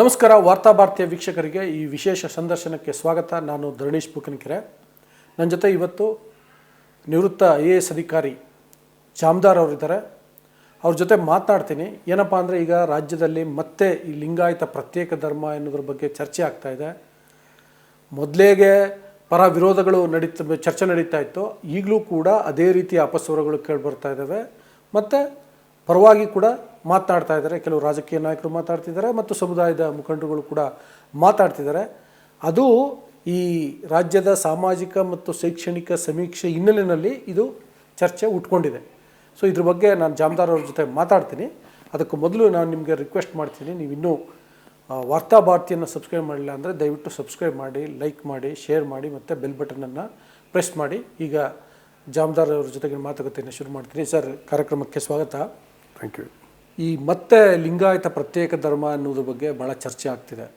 ನಮಸ್ಕಾರ, ವಾರ್ತಾ ಭಾರತೀಯ ವೀಕ್ಷಕರಿಗೆ ಈ ವಿಶೇಷ ಸಂದರ್ಶನಕ್ಕೆ ಸ್ವಾಗತ. ನಾನು ಧರಣೀಶ್ ಪುಕನ್ಕೆರೆ. ನನ್ನ ಜೊತೆ ಇವತ್ತು ನಿವೃತ್ತ ಐ ಎ ಎಸ್ ಅಧಿಕಾರಿ ಜಾಮ್ದಾರ್ ಅವರಿದ್ದಾರೆ. ಅವ್ರ ಜೊತೆ ಮಾತನಾಡ್ತೀನಿ. ಏನಪ್ಪ ಅಂದರೆ ಈಗ ರಾಜ್ಯದಲ್ಲಿ ಮತ್ತೆ ಈ ಲಿಂಗಾಯತ ಪ್ರತ್ಯೇಕ ಧರ್ಮ ಎನ್ನುವುದ್ರ ಬಗ್ಗೆ ಚರ್ಚೆ ಆಗ್ತಾ ಇದೆ. ಮೊದಲೇಗೆ ಪರ ವಿರೋಧಗಳು ನಡೀತ, ಚರ್ಚೆ ನಡೀತಾ ಇತ್ತು. ಈಗಲೂ ಕೂಡ ಅದೇ ರೀತಿಯ ಅಪಸ್ವರಗಳು ಕೇಳಿಬರ್ತಾ ಇದ್ದಾವೆ. ಮತ್ತು ಪರವಾಗಿ ಕೂಡ ಮಾತನಾಡ್ತಾ ಇದ್ದಾರೆ. ಕೆಲವು ರಾಜಕೀಯ ನಾಯಕರು ಮಾತಾಡ್ತಿದ್ದಾರೆ ಮತ್ತು ಸಮುದಾಯದ ಮುಖಂಡರುಗಳು ಕೂಡ ಮಾತಾಡ್ತಿದ್ದಾರೆ. ಅದು ಈ ರಾಜ್ಯದ ಸಾಮಾಜಿಕ ಮತ್ತು ಶೈಕ್ಷಣಿಕ ಸಮೀಕ್ಷೆ ಹಿನ್ನೆಲೆಯಲ್ಲಿ ಇದು ಚರ್ಚೆ ಉಟ್ಕೊಂಡಿದೆ. ಸೊ ಇದ್ರ ಬಗ್ಗೆ ನಾನು ಜಾಮದಾರ್ ಅವ್ರ ಜೊತೆ ಮಾತಾಡ್ತೀನಿ. ಅದಕ್ಕೂ ಮೊದಲು ನಾನು ನಿಮಗೆ ರಿಕ್ವೆಸ್ಟ್ ಮಾಡ್ತೀನಿ. ನೀವು ಇನ್ನೂ ವಾರ್ತಾ ಭಾರತಿಯನ್ನು ಸಬ್ಸ್ಕ್ರೈಬ್ ಮಾಡಿಲ್ಲ ಅಂದರೆ ದಯವಿಟ್ಟು ಸಬ್ಸ್ಕ್ರೈಬ್ ಮಾಡಿ ಲೈಕ್ ಮಾಡಿ ಶೇರ್ ಮಾಡಿ ಮತ್ತು ಬೆಲ್ ಬಟನನ್ನು ಪ್ರೆಸ್ ಮಾಡಿ. ಈಗ ಜಾಮದಾರ್ ಅವ್ರ ಜೊತೆಗೆ ಮಾತುಕತೆಯನ್ನು ಶುರು ಮಾಡ್ತೀನಿ. ಸರ್, ಕಾರ್ಯಕ್ರಮಕ್ಕೆ ಸ್ವಾಗತ. ಥ್ಯಾಂಕ್ ಯು ಈ ಮತ್ತೆ ಲಿಂಗಾಯತ ಪ್ರತ್ಯೇಕ ಧರ್ಮ ಅನ್ನೋದ್ರ ಬಗ್ಗೆ ಭಾಳ ಚರ್ಚೆ ಆಗ್ತಿದೆ.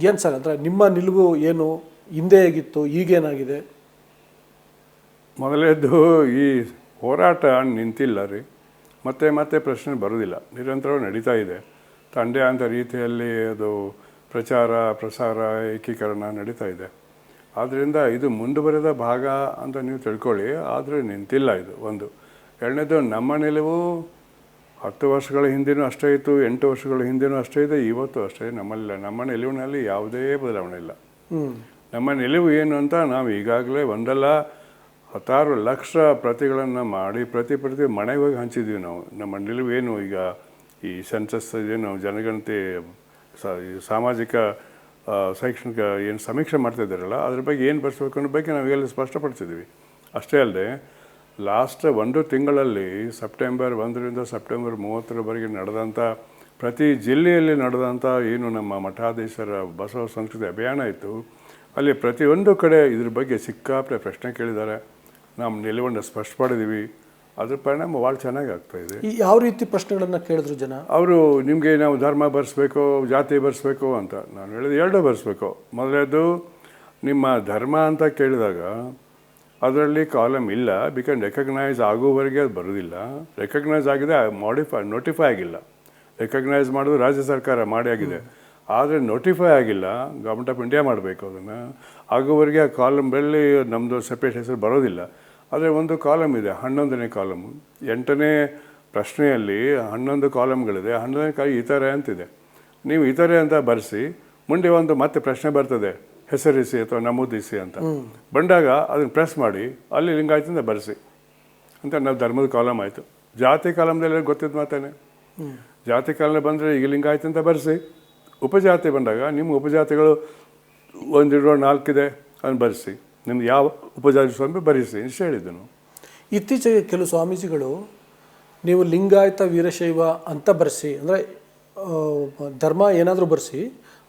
ಏನು ಸರ್ ಅಂದರೆ ನಿಮ್ಮ ನಿಲುವು ಏನು? ಹಿಂದೆ ಹೇಗಿತ್ತು? ಈಗೇನಾಗಿದೆ? ಮೊದಲೇದು ಈ ಹೋರಾಟ ನಿಂತಿಲ್ಲ ರೀ. ಮತ್ತೆ ಮತ್ತೆ ಪ್ರಶ್ನೆ ಬರೋದಿಲ್ಲ. ನಿರಂತರವಾಗಿ ನಡೀತಾ ಇದೆ. ತಂಡೆ ಅಂತ ರೀತಿಯಲ್ಲಿ ಅದು ಪ್ರಚಾರ, ಪ್ರಸಾರ, ಏಕೀಕರಣ ನಡೀತಾ ಇದೆ. ಆದ್ದರಿಂದ ಇದು ಮುಂದುವರೆದ ಭಾಗ ಅಂತ ನೀವು ತಿಳ್ಕೊಳ್ಳಿ. ಆದರೆ ನಿಂತಿಲ್ಲ ಇದು ಒಂದು. ಎರಡನೇದು, ನಮ್ಮ ನಿಲುವು ಹತ್ತು ವರ್ಷಗಳ ಹಿಂದೆಯೂ ಅಷ್ಟೇ ಇತ್ತು ಎಂಟು ವರ್ಷಗಳ ಹಿಂದೆಯೂ ಅಷ್ಟೇ ಇದೆ ಇವತ್ತು ಅಷ್ಟೇ ನಮ್ಮಲ್ಲಿ ನಮ್ಮ ನಿಲುವಿನಲ್ಲಿ ಯಾವುದೇ ಬದಲಾವಣೆ ಇಲ್ಲ. ನಮ್ಮ ನಿಲುವು ಏನು ಅಂತ ನಾವು ಈಗಾಗಲೇ ಒಂದಲ್ಲ ಹತ್ತಾರು ಲಕ್ಷ ಪ್ರತಿಗಳನ್ನು ಮಾಡಿ ಪ್ರತಿ ಪ್ರತಿ ಮನೆಗೆ ಹೋಗಿ ಹಂಚಿದ್ವಿ ನಾವು. ನಮ್ಮ ನಿಲುವು ಏನು ಈಗ ಈ ಸೆನ್ಸಸ್ ಏನು ಜನಗಣತಿ ಸಾಮಾಜಿಕ ಶೈಕ್ಷಣಿಕ ಏನು ಸಮೀಕ್ಷೆ ಮಾಡ್ತಾ ಇದ್ದಾರಲ್ಲ ಅದ್ರ ಬಗ್ಗೆ ಏನು ಬರ್ಸ್ಬೇಕು ಅನ್ನೋ ಬಗ್ಗೆ ನಾವು ನಾವೆಲ್ಲ ಸ್ಪಷ್ಟಪಡಿಸಿದ್ವಿ ಅಷ್ಟೇ ಅಲ್ಲದೆ ಲಾಸ್ಟ್ ಒಂದು ತಿಂಗಳಲ್ಲಿ ಸೆಪ್ಟೆಂಬರ್ ಒಂದರಿಂದ ಸೆಪ್ಟೆಂಬರ್ ಮೂವತ್ತರವರೆಗೆ ನಡೆದಂಥ ಪ್ರತಿ ಜಿಲ್ಲೆಯಲ್ಲಿ ನಡೆದಂಥ ಏನು ನಮ್ಮ ಮಠಾಧೀಶರ ಬಸವ ಸಂಸ್ಕೃತಿ ಅಭಿಯಾನ ಇತ್ತು ಅಲ್ಲಿ ಪ್ರತಿಯೊಂದು ಕಡೆ ಇದ್ರ ಬಗ್ಗೆ ಸಿಕ್ಕಾಪಟ್ಟೆ ಪ್ರಶ್ನೆ ಕೇಳಿದ್ದಾರೆ. ನಮ್ಮ ನಿಲುವನ್ನು ಸ್ಪಷ್ಟಪಡಿದ್ದೀವಿ. ಅದ್ರ ಪರಿಣಾಮ ಭಾಳ ಚೆನ್ನಾಗಿ ಆಗ್ತಾ ಇದೆ. ಈ ಯಾವ ರೀತಿ ಪ್ರಶ್ನೆಗಳನ್ನು ಕೇಳಿದ್ರು ಜನ? ಅವರು ನಿಮಗೆ ನಾವು ಧರ್ಮ ಬರೆಸ್ಬೇಕು ಜಾತಿ ಬರೆಸ್ಬೇಕು ಅಂತ? ನಾನು ಹೇಳಿದ ಎರಡೂ ಬರೆಸ್ಬೇಕು. ಮೊದಲೇದು ನಿಮ್ಮ ಧರ್ಮ ಅಂತ ಕೇಳಿದಾಗ ಅದರಲ್ಲಿ ಕಾಲಮ್ ಇಲ್ಲ ಬಿಕಾಸ್ ರೆಕಗ್ನೈಸ್ ಆಗುವವರೆಗೆ ಅದು ಬರೋದಿಲ್ಲ. ರೆಕಗ್ನೈಸ್ ಆಗಿದೆ ಮಾಡಿಫೈ ನೋಟಿಫೈ ಆಗಿಲ್ಲ. ರೆಕಗ್ನೈಸ್ ಮಾಡೋದು ರಾಜ್ಯ ಸರ್ಕಾರ ಮಾಡಿ ಆಗಿದೆ. ಆದರೆ ನೋಟಿಫೈ ಆಗಿಲ್ಲ ಗೌರ್ಮೆಂಟ್ ಆಫ್ ಇಂಡಿಯಾ ಮಾಡಬೇಕು ಅದನ್ನು. ಆಗುವವರೆಗೆ ಆ ಕಾಲಮ್ನಲ್ಲಿ ನಮ್ಮದು ಸಪ್ರೇಟ್ ಹೆಸರು ಬರೋದಿಲ್ಲ. ಆದರೆ ಒಂದು ಕಾಲಮ್ ಇದೆ, ಹನ್ನೊಂದನೇ ಕಾಲಮ್ ಎಂಟನೇ ಪ್ರಶ್ನೆಯಲ್ಲಿ ಹನ್ನೊಂದು ಕಾಲಮ್ಗಳಿದೆ ಹನ್ನೊಂದನೇ ಕಾಲ ಇತರೆ ಅಂತಿದೆ. ನೀವು ಇತರೆ ಅಂತ ಬರೆಸಿ, ಮುಂದೆ ಒಂದು ಮತ್ತೆ ಪ್ರಶ್ನೆ ಬರ್ತದೆ. ಹೆಸರಿಸಿ ಅಥವಾ ನಮೂದಿಸಿ ಅಂತ. ಬಂದಾಗ ಅದನ್ನು ಪ್ರೆಸ್ ಮಾಡಿ ಅಲ್ಲಿ ಲಿಂಗಾಯತಿಂದ ಬರೆಸಿ. ಅಂತ ನಾವು ಧರ್ಮದ ಕಾಲಮ್ ಆಯಿತು. ಜಾತಿ ಕಾಲಮ್ದಲ್ಲಿ ಗೊತ್ತಿದ್ದು ಮಾತೇನೆ. ಜಾತಿ ಕಾಲಮ್ ಬಂದರೆ ಈಗ ಲಿಂಗಾಯಿತ ಅಂತ ಬರೆಸಿ. ಉಪಜಾತಿ ಬಂದಾಗ ನಿಮ್ಮ ಉಪಜಾತಿಗಳು ಒಂದಿರೋ ನಾಲ್ಕಿದೆ ಅದನ್ನು ಬರೆಸಿ. ನಿಮ್ಮ ಯಾವ ಉಪಜಾತಿ ಸ್ವಾಮಿ ಬರೆಸಿ ಅಂತ ಹೇಳಿದ್ದನು ಇತ್ತೀಚೆಗೆ ಕೆಲವು ಸ್ವಾಮೀಜಿಗಳು ನೀವು ಲಿಂಗಾಯತ ವೀರಶೈವ ಅಂತ ಬರೆಸಿ ಅಂದರೆ ಧರ್ಮ ಏನಾದರೂ ಬರೆಸಿ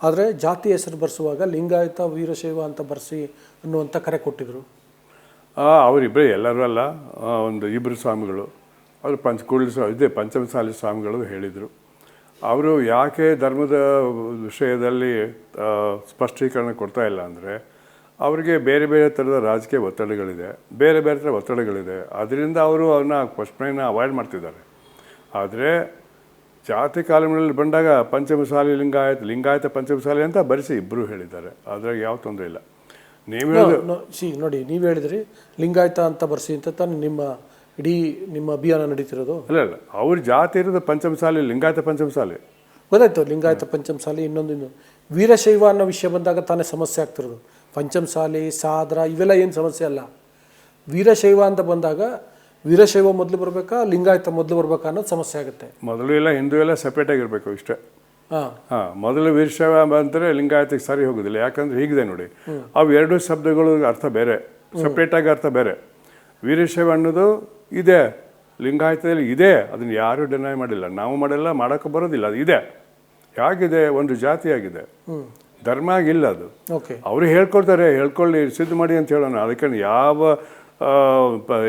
ಆದರೆ ಜಾತಿ ಹೆಸರು ಬರೆಸುವಾಗ ಲಿಂಗಾಯತ, ವೀರಶೈವ ಅಂತ ಬರೆಸಿ ಅನ್ನುವಂಥ ಕರೆ ಕೊಟ್ಟಿದ್ರು. ಅವರಿಬ್ಬರೇ ಎಲ್ಲರೂ ಅಲ್ಲ ಒಂದು ಇಬ್ಬರು ಸ್ವಾಮಿಗಳು. ಅವರು ಪಂಚ ಸ್ವಾಮಿ ಸ್ವಾ, ಇದೇ ಪಂಚಮಸಾಲಿ ಸ್ವಾಮಿಗಳು ಹೇಳಿದರು. ಅವರು ಯಾಕೆ ಧರ್ಮದ ವಿಷಯದಲ್ಲಿ ಸ್ಪಷ್ಟೀಕರಣ ಕೊಡ್ತಾ ಇಲ್ಲ ಅಂದರೆ, ಅವರಿಗೆ ಬೇರೆ ಬೇರೆ ಥರದ ರಾಜಕೀಯ ಒತ್ತಡಗಳಿದೆ, ಬೇರೆ ಬೇರೆ ಥರ ಒತ್ತಡಗಳಿದೆ. ಅದರಿಂದ ಅವರು ಅವನ್ನ ಪ್ರಶ್ನೆಯನ್ನು ಅವಾಯ್ಡ್ ಮಾಡ್ತಿದ್ದಾರೆ. ಆದರೆ ಜಾತಿ ಕಾಲಮಿನಲ್ಲಿ ಬಂದಾಗ ಪಂಚಮಸಾಲಿ ಲಿಂಗಾಯತ ಲಿಂಗಾಯತ ಪಂಚಮಸಾಲಿ ಅಂತ ಬರೆಸಿ ಇಬ್ಬರು ಹೇಳಿದ್ದಾರೆ. ಅದ್ರಾಗ ಯಾವ ತೊಂದರೆ ಇಲ್ಲ. ನೀವು ಹೇಳಿದ್ರು ಸಿ ನೋಡಿ ನೀವು ಹೇಳಿದ್ರಿ ಲಿಂಗಾಯತ ಅಂತ ಬರ್ಸಿ ಅಂತ ತಾನು ನಿಮ್ಮ ಇಡೀ ನಿಮ್ಮ ಅಭಿಯಾನ ನಡೀತಿರೋದು. ಅಲ್ಲ ಅಲ್ಲ ಅವ್ರ ಜಾತಿ ಇರೋದು ಪಂಚಮಸಾಲಿ ಲಿಂಗಾಯತ ಪಂಚಮಸಾಲಿ. ಗೊತ್ತಾಯ್ತು ಲಿಂಗಾಯತ ಪಂಚಮಸಾಲಿ ಇನ್ನೊಂದು ಇನ್ನು ವೀರಶೈವ ಅನ್ನೋ ವಿಷಯ ಬಂದಾಗ ತಾನೇ ಸಮಸ್ಯೆ ಆಗ್ತಿರೋದು. ಪಂಚಮಸಾಲಿ ಸಾದ್ರ ಇವೆಲ್ಲ ಏನು ಸಮಸ್ಯೆ ಅಲ್ಲ. ವೀರಶೈವ ಅಂತ ಬಂದಾಗ ವೀರಶೈವ ಮೊದಲು ಬರಬೇಕಾ ಲಿಂಗಾಯತ ಮೊದಲು ಬರಬೇಕಾ ಅನ್ನೋದು ಸಮಸ್ಯೆ ಆಗುತ್ತೆ. ಮೊದಲು ಎಲ್ಲ ಹಿಂದೂ ಎಲ್ಲ ಸಪ್ರೇಟ್ ಆಗಿರಬೇಕು ಇಷ್ಟೇ. ಹಾಂ. ಹಾಂ ಮೊದಲು ವೀರಶೈವ ಬಂದರೆ ಲಿಂಗಾಯತಕ್ಕೆ ಸರಿ ಹೋಗೋದಿಲ್ಲ ಯಾಕಂದ್ರೆ ಹೀಗಿದೆ ನೋಡಿ. ಅವು ಎರಡು ಶಬ್ದಗಳು ಅರ್ಥ ಬೇರೆ ಸಪ್ರೇಟಾಗಿ ಅರ್ಥ ಬೇರೆ. ವೀರಶೈವ ಅನ್ನೋದು ಇದೆ ಲಿಂಗಾಯತದಲ್ಲಿ ಇದೆ ಅದನ್ನು ಯಾರೂ ಡಿನೈ ಮಾಡಿಲ್ಲ. ನಾವು ಮಾಡಿಲ್ಲ ಮಾಡೋಕ್ಕೆ ಬರೋದಿಲ್ಲ ಅದು ಇದೆ. ಹೇಗಿದೆ ಒಂದು ಜಾತಿಯಾಗಿದೆ ಧರ್ಮ ಆಗಿಲ್ಲ ಅದು. ಓಕೆ ಅವರು ಹೇಳ್ಕೊಡ್ತಾರೆ ಹೇಳ್ಕೊಳ್ಳಿ ಸಿದ್ಧ ಮಾಡಿ ಅಂತ ಹೇಳೋಣ. ಅದಕ್ಕೆ ಯಾವ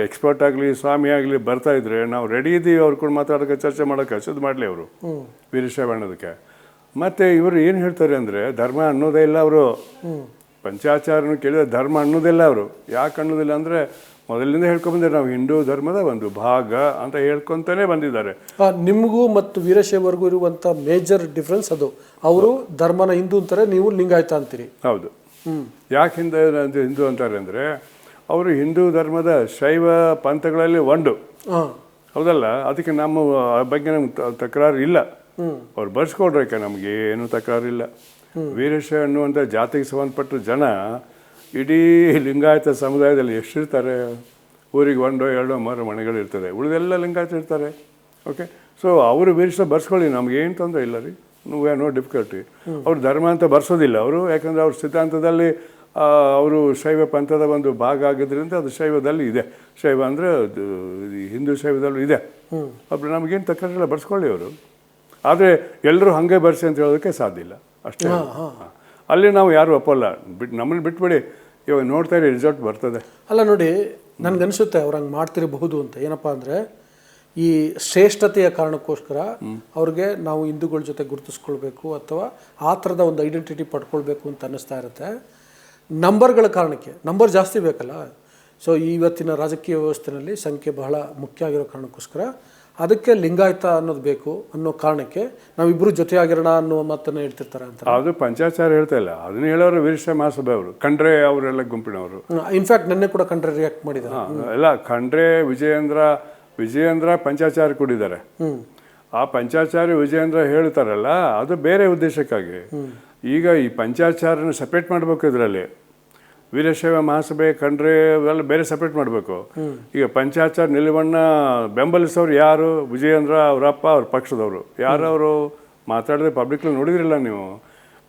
ಎಕ್ಸ್ಪರ್ಟ್ ಆಗಲಿ ಸ್ವಾಮಿ ಆಗಲಿ ಬರ್ತಾ ಇದ್ರೆ ನಾವು ರೆಡಿ ಇದ್ದೀವಿ ಅವ್ರ ಕೂಡ ಮಾತಾಡೋಕೆ ಚರ್ಚೆ ಮಾಡೋಕೆ ಸಿದ್ಧ ಮಾಡಲಿ ಅವರು ವೀರಶೈವ ಅನ್ನೋದಕ್ಕೆ ಮತ್ತು ಇವರು ಏನು ಹೇಳ್ತಾರೆ ಅಂದರೆ ಧರ್ಮ ಅನ್ನೋದೇ ಇಲ್ಲ ಅವರು. ಪಂಚಾಚಾರನ ಕೇಳಿದ್ರೆ ಧರ್ಮ ಅನ್ನೋದಿಲ್ಲ ಅವರು. ಯಾಕೆ ಅನ್ನೋದಿಲ್ಲ ಅಂದರೆ ಮೊದಲಿಂದ ಹೇಳ್ಕೊಂಡ್ಬಂದ್ರೆ ನಾವು ಹಿಂದೂ ಧರ್ಮದ ಒಂದು ಭಾಗ ಅಂತ ಹೇಳ್ಕೊಂತಾನೆ ಬಂದಿದ್ದಾರೆ. ನಿಮಗೂ ಮತ್ತು ವೀರಶೈವರಿಗೂ ಇರುವಂಥ ಮೇಜರ್ ಡಿಫ್ರೆನ್ಸ್ ಅದು. ಅವರು ಧರ್ಮನ ಹಿಂದೂ ಅಂತಾರೆ ನೀವು ಲಿಂಗಾಯತ ಅಂತೀರಿ. ಹೌದು. ಯಾಕೆ ಹಿಂದೆ ಹಿಂದೂ ಅಂತಾರೆ ಅಂದರೆ ಅವರು ಹಿಂದೂ ಧರ್ಮದ ಶೈವ ಪಂಥಗಳಲ್ಲಿ ಒಂದು. ಹೌದಲ್ಲ? ಅದಕ್ಕೆ ನಮ್ಮ ಆ ಬಗ್ಗೆ ನಮ್ಗೆ ತಕರಾರು ಇಲ್ಲ. ಅವ್ರು ಬರ್ಸ್ಕೊಡ್ರಕ್ಕೆ ನಮಗೆ ಏನು ತಕರಾರಿಲ್ಲ ವೀರಶೈವ ಅನ್ನುವಂಥ ಜಾತಿಗೆ ಸಂಬಂಧಪಟ್ಟ ಜನ ಇಡೀ ಲಿಂಗಾಯತ ಸಮುದಾಯದಲ್ಲಿ ಎಷ್ಟಿರ್ತಾರೆ? ಊರಿಗೆ ಒಂದೋ ಎರಡೋ ಮರ ಮನೆಗಳು ಇರ್ತದೆ. ಉಳಿದೆಲ್ಲ ಲಿಂಗಾಯತ ಇರ್ತಾರೆ. ಓಕೆ ಸೊ ಅವರು ವೀರಶ ಬರ್ಸ್ಕೊಳ್ಳಿ. ನಮ್ಗೆ ಏನು ತೊಂದರೆ ಇಲ್ಲ ರೀ. ನೋ ಡಿಫಿಕಲ್ಟಿ ಅವ್ರು ಧರ್ಮ ಅಂತ ಬರ್ಸೋದಿಲ್ಲ. ಅವರು ಯಾಕಂದರೆ ಅವ್ರ ಸಿದ್ಧಾಂತದಲ್ಲಿ ಅವರು ಶೈವ ಪಂಥದ ಒಂದು ಭಾಗ ಆಗಿದ್ದರಿಂದ ಅದು ಶೈವದಲ್ಲಿ ಇದೆ. ಶೈವ ಅಂದರೆ ಹಿಂದೂ ಶೈವದಲ್ಲೂ ಇದೆ. ಒಬ್ಬರು ನಮಗೇನು ತಕ್ಕಲ್ಲ ಬರ್ಸ್ಕೊಳ್ಳಿ ಅವರು. ಆದರೆ ಎಲ್ಲರೂ ಹಾಗೆ ಬರ್ಸಿ ಅಂತ ಹೇಳೋದಕ್ಕೆ ಸಾಧ್ಯ ಇಲ್ಲ. ಅಷ್ಟೇ ಹಾ. ಅಲ್ಲಿ ನಾವು ಯಾರು ಒಪ್ಪಲ್ಲ. ಬಿಟ್ಟು ನಮ್ಮನ್ನು ಬಿಟ್ಬಿಡಿ. ಇವಾಗ ನೋಡ್ತಾ ಇರಿ ರಿಸಲ್ಟ್ ಬರ್ತದೆ. ಅಲ್ಲ ನೋಡಿ ನನ್ಗನ್ಸುತ್ತೆ ಅವ್ರು ಹಂಗೆ ಮಾಡ್ತಿರಬಹುದು ಅಂತ. ಏನಪ್ಪ ಅಂದರೆ ಈ ಶ್ರೇಷ್ಠತೆಯ ಕಾರಣಕ್ಕೋಸ್ಕರ ಅವ್ರಿಗೆ ನಾವು ಹಿಂದೂಗಳ ಜೊತೆ ಗುರುತಿಸ್ಕೊಳ್ಬೇಕು ಅಥವಾ ಆ ಥರದ ಒಂದು ಐಡೆಂಟಿಟಿ ಪಡ್ಕೊಳ್ಬೇಕು ಅಂತ ಅನ್ನಿಸ್ತಾ ಇರುತ್ತೆ. ನಂಬರ್ಗಳ ಕಾರಣಕ್ಕೆ ನಂಬರ್ ಜಾಸ್ತಿ ಬೇಕಲ್ಲ? ಸೊ ಇವತ್ತಿನ ರಾಜಕೀಯ ವ್ಯವಸ್ಥೆಯಲ್ಲಿ ಸಂಖ್ಯೆ ಬಹಳ ಮುಖ್ಯ ಆಗಿರೋ ಕಾರಣಕ್ಕೋಸ್ಕರ ಅದಕ್ಕೆ ಲಿಂಗಾಯತ ಅನ್ನೋದು ಬೇಕು ಅನ್ನೋ ಕಾರಣಕ್ಕೆ ನಾವಿಬ್ಬರು ಜೊತೆಯಾಗಿರೋಣ ಅನ್ನೋ ಮಾತನ್ನು ಹೇಳ್ತಿರ್ತಾರೆ ಅಂತ. ಅದು ಪಂಚಾಚಾರ ಹೇಳ್ತಾ ಇಲ್ಲ. ಅದನ್ನ ಹೇಳೋರು ವೀರಶೈವ ಮಹಾಸಭೆ ಅವರು. ಕಂಡ್ರೆ ಅವರೆಲ್ಲ ಗುಂಪಿನವರು. ಇನ್ಫ್ಯಾಕ್ಟ್ ನಿನ್ನೆ ಕೂಡ ಕಂಡ್ರೆ ರಿಯಾಕ್ಟ್ ಮಾಡಿದ್ದಾರೆ. ಎಲ್ಲ ಖಂಡ್ರೆ ವಿಜಯೇಂದ್ರ ವಿಜಯೇಂದ್ರ ಪಂಚಾಚಾರ ಕೂಡಿದ್ದಾರೆ. ಆ ಪಂಚಾಚಾರ್ಯ ವಿಜಯೇಂದ್ರ ಹೇಳ್ತಾರಲ್ಲ ಅದು ಬೇರೆ ಉದ್ದೇಶಕ್ಕಾಗಿ. ಈಗ ಈ ಪಂಚಾಚಾರನ ಸಪ್ರೇಟ್ ಮಾಡಬೇಕು ಇದರಲ್ಲಿ. ವೀರಶೈವ ಮಹಾಸಭೆ ಕಂಡ್ರೆ ಅವೆಲ್ಲ ಬೇರೆ ಸಪ್ರೇಟ್ ಮಾಡಬೇಕು. ಈಗ ಪಂಚಾಚಾರ ನಿಲುವಣ್ಣ ಬೆಂಬಲಿಸೋರು ಯಾರು? ವಿಜಯೇಂದ್ರ ಅವರಪ್ಪ ಅವ್ರ ಪಕ್ಷದವರು. ಯಾರು ಅವರು? ಮಾತಾಡಿದ್ರೆ ಪಬ್ಲಿಕ್ಲಿ ನೋಡಿದ್ರಲ್ಲ ನೀವು.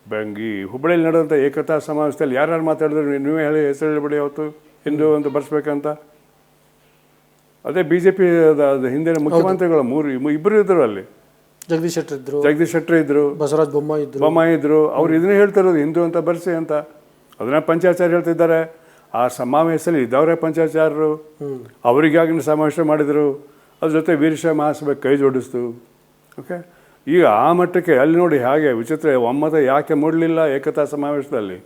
ಬೆಂಗಿ ಹುಬ್ಬಳ್ಳಿಯಲ್ಲಿ ನಡೆದಂಥ ಏಕತಾ ಸಮಾವೇಶದಲ್ಲಿ ಯಾರ್ಯಾರು ಮಾತಾಡಿದ್ರು? ನೀವೇ ಹೇಳಿ ಹೆಸರು ಹೇಳಿಬಿಡಿ ಅವತ್ತು. ಹಿಂದೂ ಅಂತ ಬರ್ಸ್ಬೇಕಂತ. ಅದೇ ಬಿ ಜೆ ಪಿ ಹಿಂದಿನ ಮುಖ್ಯಮಂತ್ರಿಗಳು ಮೂರು ಇಬ್ಬರು ಇದ್ರು ಅಲ್ಲಿ. ಜಗದೀಶ್ ಶೆಟ್ಟರ್ ಇದ್ರು ಜಗದೀಶ್ ಶೆಟ್ಟರ್ ಇದ್ರು ಬಸವರಾಜ್ ಬೊಮ್ಮಾಯಿ ಇದ್ರು. ಬೊಮ್ಮಾಯಿ ಇದ್ರು. ಅವ್ರು ಇದನ್ನೇ ಹೇಳ್ತಿರೋದು ಹಿಂದೂ ಅಂತ ಬರ್ಸಿ ಅಂತ. ಅದನ್ನ ಪಂಚಾಚಾರ್ಯ ಹೇಳ್ತಿದ್ದಾರೆ. ಆ ಸಮಾವೇಶದಲ್ಲಿ ಇದ್ದವರೇ ಪಂಚಾಚಾರ್ಯರು. ಅವರಿಗಾಗಿ ಸಮಾವೇಶ ಮಾಡಿದರು. ಅದ್ರ ಜೊತೆ ವೀರಶೈವ ಮಹಾಸಭೆ ಕೈ ಜೋಡಿಸ್ತು. ಓಕೆ? ಈಗ ಆ ಮಟ್ಟಕ್ಕೆ ಅಲ್ಲಿ ನೋಡಿ ಹಾಗೆ ವಿಚಿತ್ರ ಒಮ್ಮತ ಯಾಕೆ ಮೂಡಲಿಲ್ಲ ಏಕತಾ ಸಮಾವೇಶದಲ್ಲಿ?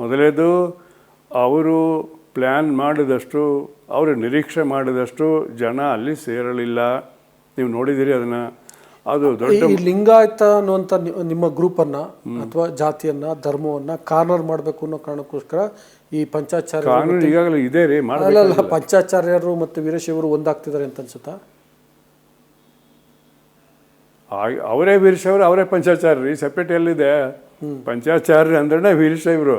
ಮೊದಲೇದು ಅವರು ಪ್ಲ್ಯಾನ್ ಮಾಡಿದಷ್ಟು ಅವರು ನಿರೀಕ್ಷೆ ಮಾಡಿದಷ್ಟು ಜನ ಅಲ್ಲಿ ಸೇರಲಿಲ್ಲ. ನೀವು ನೋಡಿದ್ದೀರಿ ಅದನ್ನು. ಅದು ದೊಡ್ಡ ಈ ಲಿಂಗಾಯತ ಅನ್ನುವಂಥ ನಿ- ನಿಮ್ಮ ಗ್ರೂಪನ್ನ ಅಥವಾ ಜಾತಿಯನ್ನ ಧರ್ಮವನ್ನ ಕಾರ್ನರ್ ಮಾಡಬೇಕು ಅನ್ನೋ ಕಾರಣಕ್ಕೋಸ್ಕರ ಈ ಪಂಚಾಚಾರ್ಯ ಕಾನೂನು ಈಗಾಗಲೇ ಇದೆ ರೀ ಮಾಡಬೇಕು ಅಲ್ಲ ಪಂಚಾಚಾರ್ಯರು ಮತ್ತು ವೀರಶೈವರು ಒಂದಾಗ್ತಿದ್ದಾರೆ ಅಂತ ಅನ್ಸುತ್ತಾ? ಅವರೇ ವೀರಶೈವರು ಅವರೇ ಪಂಚಾಚಾರ್ಯ ಸೆಪರೇಟ್ ಎಲ್ಲಿದೆ? ಪಂಚಾಚಾರ್ಯ ಅಂದ್ರೆ ವೀರಶೈವರು.